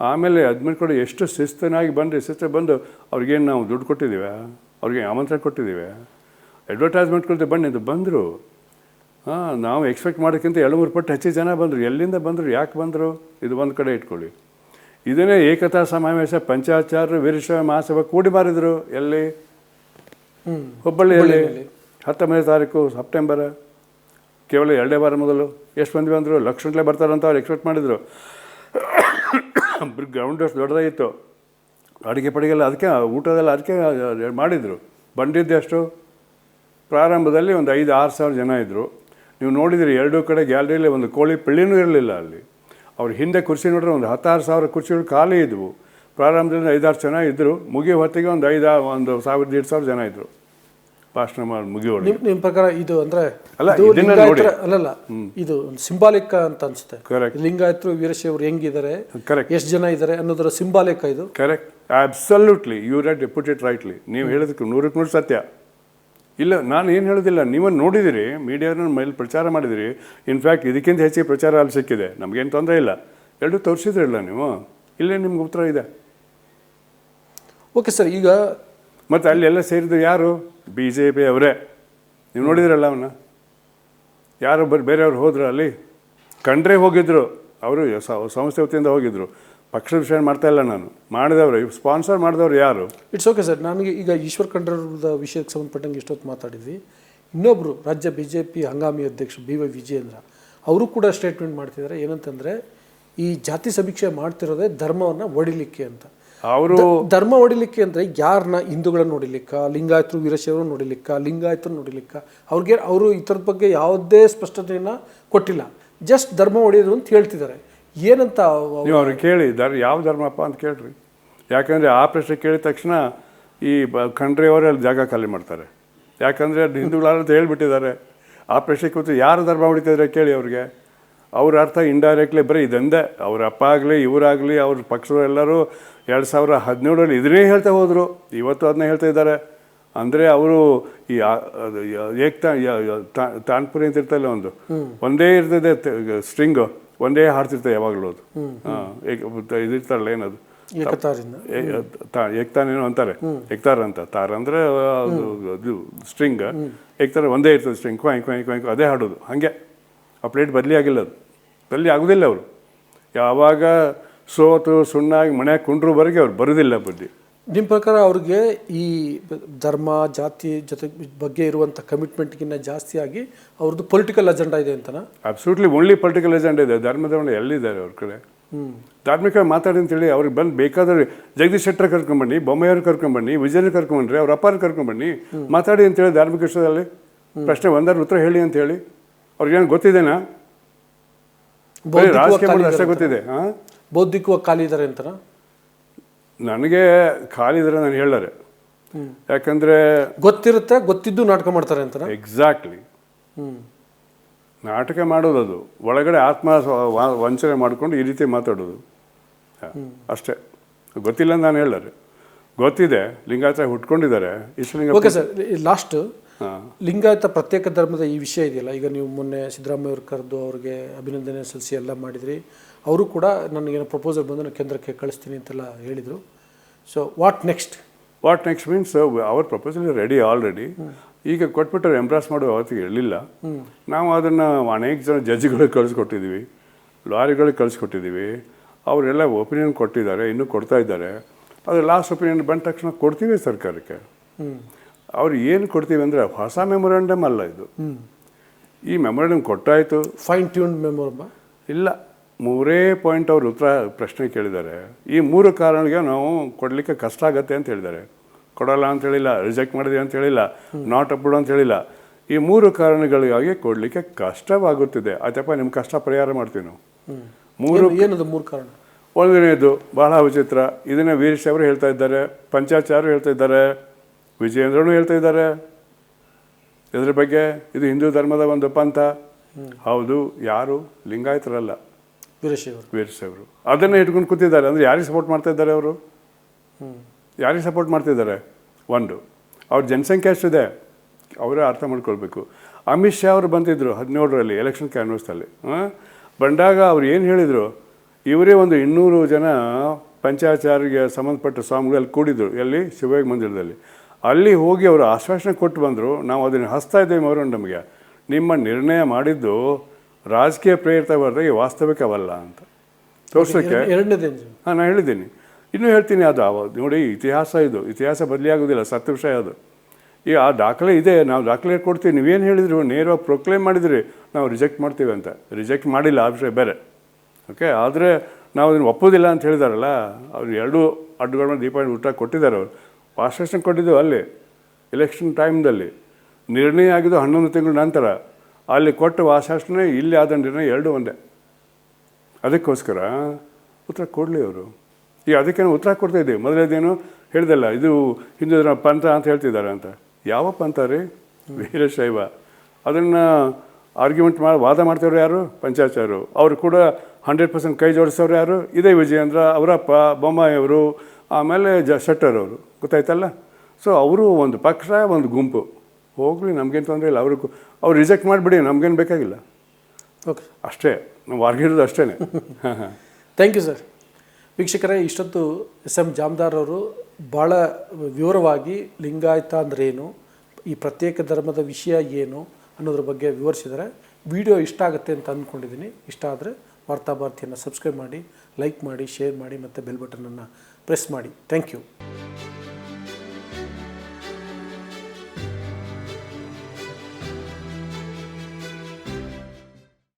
ಆಮೇಲೆ ಅದ್ಮೇಲೆ ಕೂಡ ಎಷ್ಟು ಶಿಸ್ತನಾಗಿ ಬಂದು ಶಿಸ್ತು ಬಂದು ಅವ್ರಿಗೇನು ನಾವು ದುಡ್ಡು ಕೊಟ್ಟಿದ್ದೀವಿ? ಅವ್ರಿಗೆ ಆಮಂತ್ರಣ ಕೊಟ್ಟಿದ್ದೀವಿ? ಅಡ್ವರ್ಟೈಸ್ಮೆಂಟ್ ಕೊಡ್ತೀವಿ ಬನ್ನಿ ಇದು ಬಂದರು. ಹಾಂ, ನಾವು ಎಕ್ಸ್ಪೆಕ್ಟ್ ಮಾಡೋಕ್ಕಿಂತ ಎರಡು ಮೂರು ಪಟ್ಟು ಹೆಚ್ಚು ಜನ ಬಂದರು. ಎಲ್ಲಿಂದ ಬಂದರು? ಯಾಕೆ ಬಂದರು? ಇದು ಒಂದು ಕಡೆ ಇಟ್ಕೊಳ್ಳಿ. ಇದನ್ನೇ ಏಕತಾ ಸಮಾವೇಶ ಪಂಚಾಚಾರ್ಯರು ವೀರಶೈವ ಮಹಾಸಭೆ ಕೂಡಿ ಬಾರಿದ್ರು. ಎಲ್ಲಿ? ಹುಬ್ಬಳ್ಳಿಯಲ್ಲಿ. ಹತ್ತೊಂಬತ್ತನೇ ತಾರೀಕು ಸೆಪ್ಟೆಂಬರ್. ಕೇವಲ ಎರಡೇ ವಾರ ಮೊದಲು. ಎಷ್ಟು ಮಂದಿ ಬಂದರು? ಲಕ್ಷಗಟ್ಟಲೆ ಬರ್ತಾರಂತ ಅವ್ರು ಎಕ್ಸ್ಪೆಕ್ಟ್ ಮಾಡಿದರು. ಗ್ರೌಂಡ್ ಅಷ್ಟು ದೊಡ್ಡದಾಗಿತ್ತು. ಅಡುಗೆ ಪಡಿಗೆಲ್ಲ ಅದಕ್ಕೆ ಊಟದೆಲ್ಲ ಅದಕ್ಕೆ ಮಾಡಿದರು. ಬಂದಿದ್ದು ಎಷ್ಟು? ಪ್ರಾರಂಭದಲ್ಲಿ ಒಂದು ಐದು ಆರು ಸಾವಿರ ಜನ ಇದ್ದರು ನೀವು ನೋಡಿದಿರಿ ಎರಡೂ ಕಡೆ ಗ್ಯಾಲರಿಯಲ್ಲಿ ಒಂದು ಕೋಳಿ ಪಿಳ್ಳಿನೂ ಇರಲಿಲ್ಲ ಅಲ್ಲಿ. ಅವ್ರ ಹಿಂದೆ ಕುರ್ಚಿ ನೋಡಿದ್ರೆ ಒಂದು ಹತ್ತಾರು ಸಾವಿರ ಕುರ್ಚಿಗಳು ಖಾಲಿ ಇದ್ವು. ಪ್ರಾರಂಭದಿಂದ ಐದಾರು ಜನ ಇದ್ದರು ಮುಗಿಯೋ ಹೊತ್ತಿಗೆ ಒಂದು ಐದು ಒಂದು ಸಾವಿರದ ಎರಡು ಸಾವಿರ ಜನ ಇದ್ದರು ಭಾಷಣ ಮಾಡಿ ಮುಗಿಯೋ ನಿಮ್ ನಿಮ್ಮ ಪ್ರಕಾರ ಇದು ಅಂದ್ರೆ ಅಲ್ಲ, ಅಲ್ಲಲ್ಲ ಇದು ಸಿಂಬಾಲಿಕ್ ಅಂತ ಅನ್ಸುತ್ತೆ. ಕರೆಕ್ಟ್ ಲಿಂಗಾಯತರು ವೀರಶೈವರು ಹೆಂಗಿದ್ದಾರೆ ಕರೆಕ್ಟ್ ಎಷ್ಟು ಜನ ಇದ್ದಾರೆ ಅನ್ನೋದರ ಸಿಂಬಾಲಿಕ ಇದು. Correct absolutely you read put it rightly ನೀವು ಹೇಳೋದಕ್ಕೆ ನೂರಕ್ಕೆ ನೂರು ಸತ್ಯ. ಇಲ್ಲ ನಾನು ಏನು ಹೇಳೋದಿಲ್ಲ. ನೀವನ್ನು ನೋಡಿದಿರಿ ಮೀಡಿಯಾನ ಮೇಲೆ ಪ್ರಚಾರ ಮಾಡಿದಿರಿ. ಇನ್ಫ್ಯಾಕ್ಟ್ ಇದಕ್ಕಿಂತ ಹೆಚ್ಚಿಗೆ ಪ್ರಚಾರ ಅಲ್ಲಿ ಸಿಕ್ಕಿದೆ. ನಮಗೇನು ತೊಂದರೆ ಇಲ್ಲ. ಎರಡೂ ತೋರಿಸಿದ್ರಲ್ಲ ನೀವು? ಇಲ್ಲೇ ನಿಮ್ಗೆ ಉತ್ತರ ಇದೆ. ಓಕೆ ಸರ್ ಈಗ ಮತ್ತು ಅಲ್ಲಿ ಎಲ್ಲ ಸೇರಿದ್ದು ಯಾರು? ಬಿ ಜೆ ಪಿ ಅವರೇ. ನೀವು ನೋಡಿದ್ರಲ್ಲ ಅವನ್ನ ಯಾರು ಬರ್ ಬೇರೆಯವ್ರು ಹೋದ್ರು ಅಲ್ಲಿ? ಕಂಡ್ರೆ ಹೋಗಿದ್ರು. ಅವರು ಸಂಸ್ಥೆ ವತಿಯಿಂದ ಹೋಗಿದ್ರು. ಪಕ್ಷದ ವಿಷಯ ಮಾಡ್ತಾ ಇಲ್ಲ ನಾನು. ಮಾಡಿದವರು ಸ್ಪಾನ್ಸರ್ ಮಾಡಿದವರು ಯಾರು? ಇಟ್ಸ್ ಓಕೆ ಸರ್ ನನಗೆ ಈಗ ಈಶ್ವರ್ ಖಂಡ್ರದ ವಿಷಯಕ್ಕೆ ಸಂಬಂಧಪಟ್ಟಂಗೆ ಇಷ್ಟೊತ್ತು ಮಾತಾಡಿದ್ವಿ. ಇನ್ನೊಬ್ಬರು ರಾಜ್ಯ ಬಿ ಜೆ ಪಿ ಹಂಗಾಮಿ ಅಧ್ಯಕ್ಷ ಬಿ ವೈ ವಿಜಯೇಂದ್ರ ಅವರು ಕೂಡ ಸ್ಟೇಟ್ಮೆಂಟ್ ಮಾಡ್ತಿದ್ದಾರೆ. ಏನಂತಂದರೆ ಈ ಜಾತಿ ಸಮೀಕ್ಷೆ ಮಾಡ್ತಿರೋದೇ ಧರ್ಮವನ್ನು ಒಡಿಲಿಕ್ಕೆ ಅಂತ. ಅವರು ಧರ್ಮ ಹೊಡಿಲಿಕ್ಕೆ ಅಂದರೆ ಯಾರನ್ನ ಹಿಂದೂಗಳನ್ನ ನೋಡಿಲಿಕ್ಕ ಲಿಂಗಾಯತರು ವೀರಶೈವರು ನೋಡಿಲಿಕ್ಕ ಲಿಂಗಾಯತರು ನೋಡಿಲಿಕ್ಕ. ಅವ್ರಿಗೆ ಅವರು ಈ ಥರದ ಬಗ್ಗೆ ಯಾವುದೇ ಸ್ಪಷ್ಟತೆಯನ್ನು ಕೊಟ್ಟಿಲ್ಲ. ಜಸ್ಟ್ ಧರ್ಮ ಹೊಡೆಯೋದು ಅಂತ ಹೇಳ್ತಿದ್ದಾರೆ. ಏನಂತ ನೀವು ಅವ್ರಿಗೆ ಕೇಳಿ ದರ್ ಯಾವ ಧರ್ಮಪ್ಪ ಅಂತ ಕೇಳ್ರಿ. ಯಾಕಂದರೆ ಆ ಪ್ರಶ್ನೆ ಕೇಳಿದ ತಕ್ಷಣ ಈ ಬ ಖಂಡ್ರೆಯವರೇ ಅಲ್ಲಿ ಜಾಗ ಖಾಲಿ ಮಾಡ್ತಾರೆ. ಯಾಕಂದರೆ ಅದು ಹಿಂದೂಗಳಾರ ಅಂತ ಹೇಳಿಬಿಟ್ಟಿದ್ದಾರೆ. ಆ ಪ್ರಶ್ನೆ ಕೂತು ಯಾರು ಧರ್ಮ ಹೊಡಿತಿದ್ರೆ ಕೇಳಿ ಅವ್ರಿಗೆ. ಅವ್ರ ಅರ್ಥ ಇಂಡೈರೆಕ್ಟ್ಲಿ ಬರೀ ಇದೊಂದೇ. ಅವ್ರ ಅಪ್ಪ ಆಗಲಿ ಇವರಾಗಲಿ ಅವ್ರ ಪಕ್ಷದವ್ರು ಎಲ್ಲರೂ ಎರಡು ಸಾವಿರ ಹದಿನೇಳರಲ್ಲಿ ಇದನ್ನೇ ಹೇಳ್ತಾ ಹೋದರು. ಇವತ್ತು ಅದನ್ನೇ ಹೇಳ್ತಾ ಇದ್ದಾರೆ. ಅಂದರೆ ಅವರು ಈ ಏಕ್ತಾ ತಾನ್ಪುರಿ ಅಂತ ಇರ್ತಲ್ಲ ಒಂದು. ಒಂದೇ ಇರ್ತದೆ ಸ್ಟ್ರಿಂಗು. ಒಂದೇ ಹಾಡ್ತಿರ್ತಾರೆ ಯಾವಾಗಲೂ ಅದು. ಹಾಂ ಇದಿರ್ತಾರಲ್ಲ ಏನದು? ಏಕತಾರಿಂದ. ಏ- ತಾ ಏಕ್ತಾನೇನೋ ಅಂತಾರೆ. ಎಕ್ತಾರ ಅಂತ. ತಾರ ಅಂದ್ರೆ ಅದು ಅದು ಸ್ಟ್ರಿಂಗ್ ಎಕ್ತಾರ ಒಂದೇ ಇರ್ತದೆ ಸ್ಟ್ರಿಂಗ್ ಕ್ವಾಯ್ ಕ್ವಾಯ್ ಕ್ವಾಯ್ ಅದೇ ಹಾಡೋದು. ಹಂಗೆ. ಆ ಪ್ಲೇಟ್ ಬದಲಿ ಆಗಿಲ್ಲ ಅದು. ಬದಲಿ ಆಗೋದಿಲ್ಲ ಅವರು. ಯಾವಾಗ ಸೋತು ಸುಣ್ಣಾಗಿ ಮನೆಯಾಗ ಕುಂಡ್ರುವರೆಗೆ ಅವ್ರು ಬರೋದಿಲ್ಲ ಬುದ್ಧಿ ನಿಮ್ಮ ಪ್ರಕಾರ ಅವ್ರಿಗೆ ಈ ಧರ್ಮ ಜಾತಿ ಜೊತೆ ಬಗ್ಗೆ ಇರುವಂಥ ಕಮಿಟ್ಮೆಂಟ್ಗಿನ್ನ ಜಾಸ್ತಿಯಾಗಿ ಆಗಿ ಅವ್ರದ್ದು ಪೊಲಿಟಿಕಲ್ ಅಜೆಂಡಾ ಇದೆ ಅಂತನಾ? ಅಬ್ಸೂಟ್ಲಿ ಓನ್ಲಿ ಪೊಲಿಟಿಕಲ್ ಅಜೆಂಡಾ ಇದೆ. ಧರ್ಮದ ಎಲ್ಲಿದ್ದಾರೆ ಅವ್ರ ಕಡೆ? ಧಾರ್ಮಿಕ ಮಾತಾಡಿ ಅಂತೇಳಿ ಅವ್ರಿಗೆ ಬಂದು ಬೇಕಾದ್ರೆ ಜಗದೀಶ್ ಶೆಟ್ಟರ್ ಕರ್ಕೊಂಬನ್ನಿ ಬೊಮ್ಮೆಯವ್ರು ಕರ್ಕೊಂಬನ್ನಿ ವಿಜಯನ ಕರ್ಕೊಂಬನ್ರಿ ಅವ್ರ ಅಪ್ಪಾರ ಕರ್ಕೊಂಡ್ಬನ್ನಿ ಮಾತಾಡಿ ಅಂತೇಳಿ ಧಾರ್ಮಿಕ ವಿಷಯದಲ್ಲಿ? ಪ್ರಶ್ನೆ ಒಂದಾರು ಉತ್ತರ ಹೇಳಿ ಅಂತ ಹೇಳಿ ಅವ್ರಿಗೇನು ಗೊತ್ತಿದೆನಾ? ಬೌದ್ಧಿಕವಾಗಿ ರಾಜಕೀಯ ಅಷ್ಟೇ ಗೊತ್ತಿದೆ. ಹಾಂ? ಬೌದ್ಧಿಕವಾಗಿ ಖಾಲಿ ಇದ್ದಾರೆ ಅಂತನಾ? ನನಗೆ ಖಾಲಿದ್ರೆ ನಾನು ಹೇಳಾರೆ. ಯಾಕಂದರೆ ಗೊತ್ತಿರುತ್ತೆ ಗೊತ್ತಿದ್ದು ನಾಟಕ ಮಾಡ್ತಾರೆ ಅಂತ ಎಕ್ಸಾಕ್ಟ್ಲಿ ನಾಟಕ ಮಾಡೋದು ಅದು ಒಳಗಡೆ ಆತ್ಮ ವಂಚನೆ ಮಾಡಿಕೊಂಡು ಈ ರೀತಿ ಮಾತಾಡೋದು. ಅಷ್ಟೇ. ಗೊತ್ತಿಲ್ಲ ನಾನು ಹೇಳಾರೆ. ಗೊತ್ತಿದೆ ಲಿಂಗಾಯತ ಹುಟ್ಕೊಂಡಿದ್ದಾರೆ. ಓಕೆ ಸರ್ ಲಾಸ್ಟ್ ಲಿಂಗಾಯತ ಪ್ರತ್ಯೇಕ ಧರ್ಮದ ಈ ವಿಷಯ ಇದೆಯಲ್ಲ? ಈಗ ನೀವು ಮೊನ್ನೆ ಸಿದ್ದರಾಮಯ್ಯ ಅವ್ರು ಕರೆದು ಅವ್ರಿಗೆ ಅಭಿನಂದನೆ ಸಲ್ಲಿಸಿ ಎಲ್ಲ ಮಾಡಿದ್ರಿ. ಅವರು ಕೂಡ ನನಗೇನು ಪ್ರಪೋಸಲ್ ಬಂದು ನಾನು ಕೇಂದ್ರಕ್ಕೆ ಕಳಿಸ್ತೀನಿ ಅಂತೆಲ್ಲ ಹೇಳಿದರು. So what next what next means our proposal ready already ಈಗ ಕೊಟ್ಬಿಟ್ಟರೆ ಎಂಬ್ರಾಸ್ ಮಾಡೋ ಅವತ್ತಿಗೆ ಇರಲಿಲ್ಲ ನಾವು ಅದನ್ನು ಅನೇಕ ಜನ ಜಡ್ಜ್ಗಳಿಗೆ ಕಳಿಸ್ಕೊಟ್ಟಿದ್ದೀವಿ ಲಾರಿಗಳಿಗೆ ಕಳಿಸ್ಕೊಟ್ಟಿದ್ದೀವಿ ಅವರೆಲ್ಲ ಒಪಿನಿಯನ್ ಕೊಟ್ಟಿದ್ದಾರೆ ಇನ್ನೂ ಕೊಡ್ತಾ ಇದ್ದಾರೆ. ಅದು ಲಾಸ್ಟ್ ಒಪಿನಿಯನ್ ಬಂದ ತಕ್ಷಣ ಕೊಡ್ತೀವಿ ಸರ್ಕಾರಕ್ಕೆ. ಅವ್ರು ಏನು ಕೊಡ್ತೀವಿ ಅಂದರೆ ಹೊಸ ಮೆಮೊರಾಂಡಮ್ ಅಲ್ಲ ಇದು. ಈ ಮೆಮೊರಾಂಡಮ್ ಕೊಟ್ಟಾಯಿತು. ಫೈನ್ ಟ್ಯೂನ್ ಮೆಮೊರಮ್ಮ ಇಲ್ಲ. ಮೂರೇ ಪಾಯಿಂಟ್ ಅವರು ಉತ್ತರ ಪ್ರಶ್ನೆ ಕೇಳಿದ್ದಾರೆ. ಈ ಮೂರು ಕಾರಣಕ್ಕೆ ನಾವು ಕೊಡಲಿಕ್ಕೆ ಕಷ್ಟ ಆಗತ್ತೆ ಅಂತ ಹೇಳಿದ್ದಾರೆ. ಕೊಡಲ್ಲ ಅಂತ ಹೇಳಿಲ್ಲ ರಿಜೆಕ್ಟ್ ಮಾಡಿದೆ ಅಂತ ಹೇಳಿಲ್ಲ ನಾಟ್ ಅಪ್ರೂವ್ ಅಂತ ಹೇಳಿಲ್ಲ. ಈ ಮೂರು ಕಾರಣಗಳಿಗಾಗಿ ಕೊಡಲಿಕ್ಕೆ ಕಷ್ಟವಾಗುತ್ತಿದೆ. ಆಯ್ತಪ್ಪ ನಿಮ್ಮ ಕಷ್ಟ ಪರಿಹಾರ ಮಾಡ್ತೀವಿ ನಾವು. ಮೂರು ಏನು ಏನದು ಮೂರು ಕಾರಣ? ಒಂದನೇದು ಬಹಳ ವಿಚಿತ್ರ. ಇದನ್ನೇ ವೀರೇಶ್ ಅವರು ಹೇಳ್ತಾ ಇದ್ದಾರೆ ಪಂಚಾಚಾರ್ಯರು ಹೇಳ್ತಾ ಇದ್ದಾರೆ ವಿಜಯೇಂದ್ರನು ಹೇಳ್ತಾ ಇದ್ದಾರೆ. ಇದ್ರ ಬಗ್ಗೆ ಇದು ಹಿಂದೂ ಧರ್ಮದ ಒಂದು ಪಂಥ. ಹೌದು ಯಾರು ಲಿಂಗಾಯತರಲ್ಲ. ವೀರೇಶ್ ವೀರಶೈವರು. ವೀರೇಶ್ ಅವರು ಅದನ್ನೇ ಇಟ್ಕೊಂಡು ಕೂತಿದ್ದಾರೆ. ಅಂದರೆ ಯಾರಿಗೆ ಸಪೋರ್ಟ್ ಮಾಡ್ತಾ ಇದ್ದಾರೆ ಅವರು? ಯಾರಿಗೆ ಸಪೋರ್ಟ್ ಮಾಡ್ತಿದ್ದಾರೆ ಒಂದು, ಅವ್ರ ಜನಸಂಖ್ಯೆ ಎಷ್ಟಿದೆ? ಅವರೇ ಅರ್ಥ ಮಾಡ್ಕೊಳ್ಬೇಕು. ಅಮಿತ್ ಶಾ ಅವರು ಬಂದಿದ್ದರು ಹದಿನೇಳರಲ್ಲಿ ಎಲೆಕ್ಷನ್ ಕ್ಯಾನ್ವಸ್ನಲ್ಲಿ ಬಂದಾಗ ಅವ್ರು ಏನು ಹೇಳಿದರು? ಇವರೇ ಒಂದು ಇನ್ನೂರು ಜನ ಪಂಚಾಚಾರಿಗೆ ಸಂಬಂಧಪಟ್ಟ ಸ್ವಾಮಿಗಳಲ್ಲಿ ಕೂಡಿದ್ರು, ಎಲ್ಲಿ? ಶಿವಯೋಗ ಮಂದಿರದಲ್ಲಿ. ಅಲ್ಲಿ ಹೋಗಿ ಅವರು ಆಶ್ವಾಸನೆ ಕೊಟ್ಟು ಬಂದರು, ನಾವು ಅದನ್ನು ಹಸ್ತಾ ಇದ್ದೇವೆ ಅವರು ನಮಗೆ. ನಿಮ್ಮ ನಿರ್ಣಯ ಮಾಡಿದ್ದು ರಾಜಕೀಯ ಪ್ರೇರಿತವಾದ ವಾಸ್ತವಿಕವಲ್ಲ ಅಂತ. ತೋರ್ಸೋಕ್ಕೆ ಎರಡನೇ ಹಾಂ ನಾನು ಹೇಳಿದ್ದೀನಿ. ಇನ್ನೂ ಹೇಳ್ತೀನಿ ಅದು ನೋಡಿ ಇತಿಹಾಸ ಇದು. ಇತಿಹಾಸ ಬದಲಿಯಾಗೋದಿಲ್ಲ ಸತ್ಯ ವಿಷಯ ಅದು. ಈ ಆ ದಾಖಲೆ ಇದೆ ನಾವು ದಾಖಲೆ ಕೊಡ್ತೀವಿ ನೀವೇನು ಹೇಳಿದ್ರು ನೇರವಾಗಿ ಪ್ರೊಕ್ಲೇಮ್ ಮಾಡಿದ್ರಿ ನಾವು ರಿಜೆಕ್ಟ್ ಮಾಡ್ತೀವಿ ಅಂತ. ರಿಜೆಕ್ಟ್ ಮಾಡಿಲ್ಲ ಆ ವಿಷಯ ಬೇರೆ. ಓಕೆ ಆದರೆ ನಾವು ಅದನ್ನು ಒಪ್ಪೋದಿಲ್ಲ ಅಂತ ಹೇಳಿದಾರಲ್ಲ ಅವ್ರು ಎರಡು ಅಡ್ಡುಗಳನ್ನ ದೀಪಾವಳಿ ಊಟ ಕೊಟ್ಟಿದ್ದಾರೆ ಅವರು. ಆಶ್ವಾಸನೆ ಕೊಟ್ಟಿದ್ದೆವು ಅಲ್ಲಿ ಎಲೆಕ್ಷನ್ ಟೈಮ್ದಲ್ಲಿ ನಿರ್ಣಯ ಆಗಿದ್ದು ಹನ್ನೊಂದು ತಿಂಗಳ ನಂತರ. ಅಲ್ಲಿ ಕೊಟ್ಟ ಅಷ್ಟೇ ಇಲ್ಲಿ ಆದ ಎರಡು ಒಂದೇ. ಅದಕ್ಕೋಸ್ಕರ ಉತ್ತರ ಕೊಡಲಿ ಅವರು. ಈಗ ಅದಕ್ಕೇನು ಉತ್ತರ ಕೊಡ್ತಾ ಇದ್ದೀವಿ. ಮೊದಲೇದೇನು ಹೇಳ್ದಲ್ಲ, ಇದು ಹಿಂದೂ ಧರ್ಮ ಪಂಥ ಅಂತ ಹೇಳ್ತಿದ್ದಾರೆ ಅಂತ. ಯಾವ ಪಂಥ ರೀ? ವೀರಶೈವ. ಅದನ್ನು ಆರ್ಗ್ಯುಮೆಂಟ್ ಮಾಡಿ ವಾದ ಮಾಡ್ತವ್ರು ಯಾರು? ಪಂಚಾಚಾರ್ಯರು. ಅವರು ಕೂಡ ಹಂಡ್ರೆಡ್ ಪರ್ಸೆಂಟ್ ಕೈ ಜೋಡಿಸೋರು ಯಾರು? ಇದೇ ವಿಜಯೇಂದ್ರ, ಅವರಪ್ಪ, ಬೊಮ್ಮಾಯಿಯವರು, ಆಮೇಲೆ ಜ, ಶೆಟ್ಟರ್ ಅವರು. ಗೊತ್ತಾಯ್ತಲ್ಲ? ಸೊ ಅವರು ಒಂದು ಪಕ್ಷ, ಒಂದು ಗುಂಪು. ಹೋಗಲಿ ನಮಗೇನು ತೊಂದರೆ ಇಲ್ಲ. ಅವ್ರಿಗೂ ಅವ್ರು ರಿಜೆಕ್ಟ್ ಮಾಡಿಬಿಡಿ ನಮಗೇನು ಬೇಕಾಗಿಲ್ಲ. ಓಕೆ ಅಷ್ಟೇ ನಾವು ಆಗಿರೋದು ಅಷ್ಟೇ ಹಾಂ ಹಾಂ ಥ್ಯಾಂಕ್ ಯು ಸರ್ ವೀಕ್ಷಕರೇ ಇಷ್ಟೊತ್ತು ಎಸ್ ಎಂ ಜಾಮದಾರ್ ಅವರು ಭಾಳ ವಿವರವಾಗಿ ಲಿಂಗಾಯತ ಅಂದ್ರೇನು ಏನು ಈ ಪ್ರತ್ಯೇಕ ಧರ್ಮದ ವಿಷಯ ಏನು ಅನ್ನೋದ್ರ ಬಗ್ಗೆ ವಿವರಿಸಿದರೆ ವಿಡಿಯೋ ಇಷ್ಟ ಆಗುತ್ತೆ ಅಂತ ಅಂದ್ಕೊಂಡಿದ್ದೀನಿ. ಇಷ್ಟ ಆದರೆ ವಾರ್ತಾಭಾರತಿಯನ್ನು ಸಬ್ಸ್ಕ್ರೈಬ್ ಮಾಡಿ ಲೈಕ್ ಮಾಡಿ ಶೇರ್ ಮಾಡಿ ಮತ್ತು ಬೆಲ್ ಬಟನನ್ನು ಪ್ರೆಸ್ ಮಾಡಿ. Thank you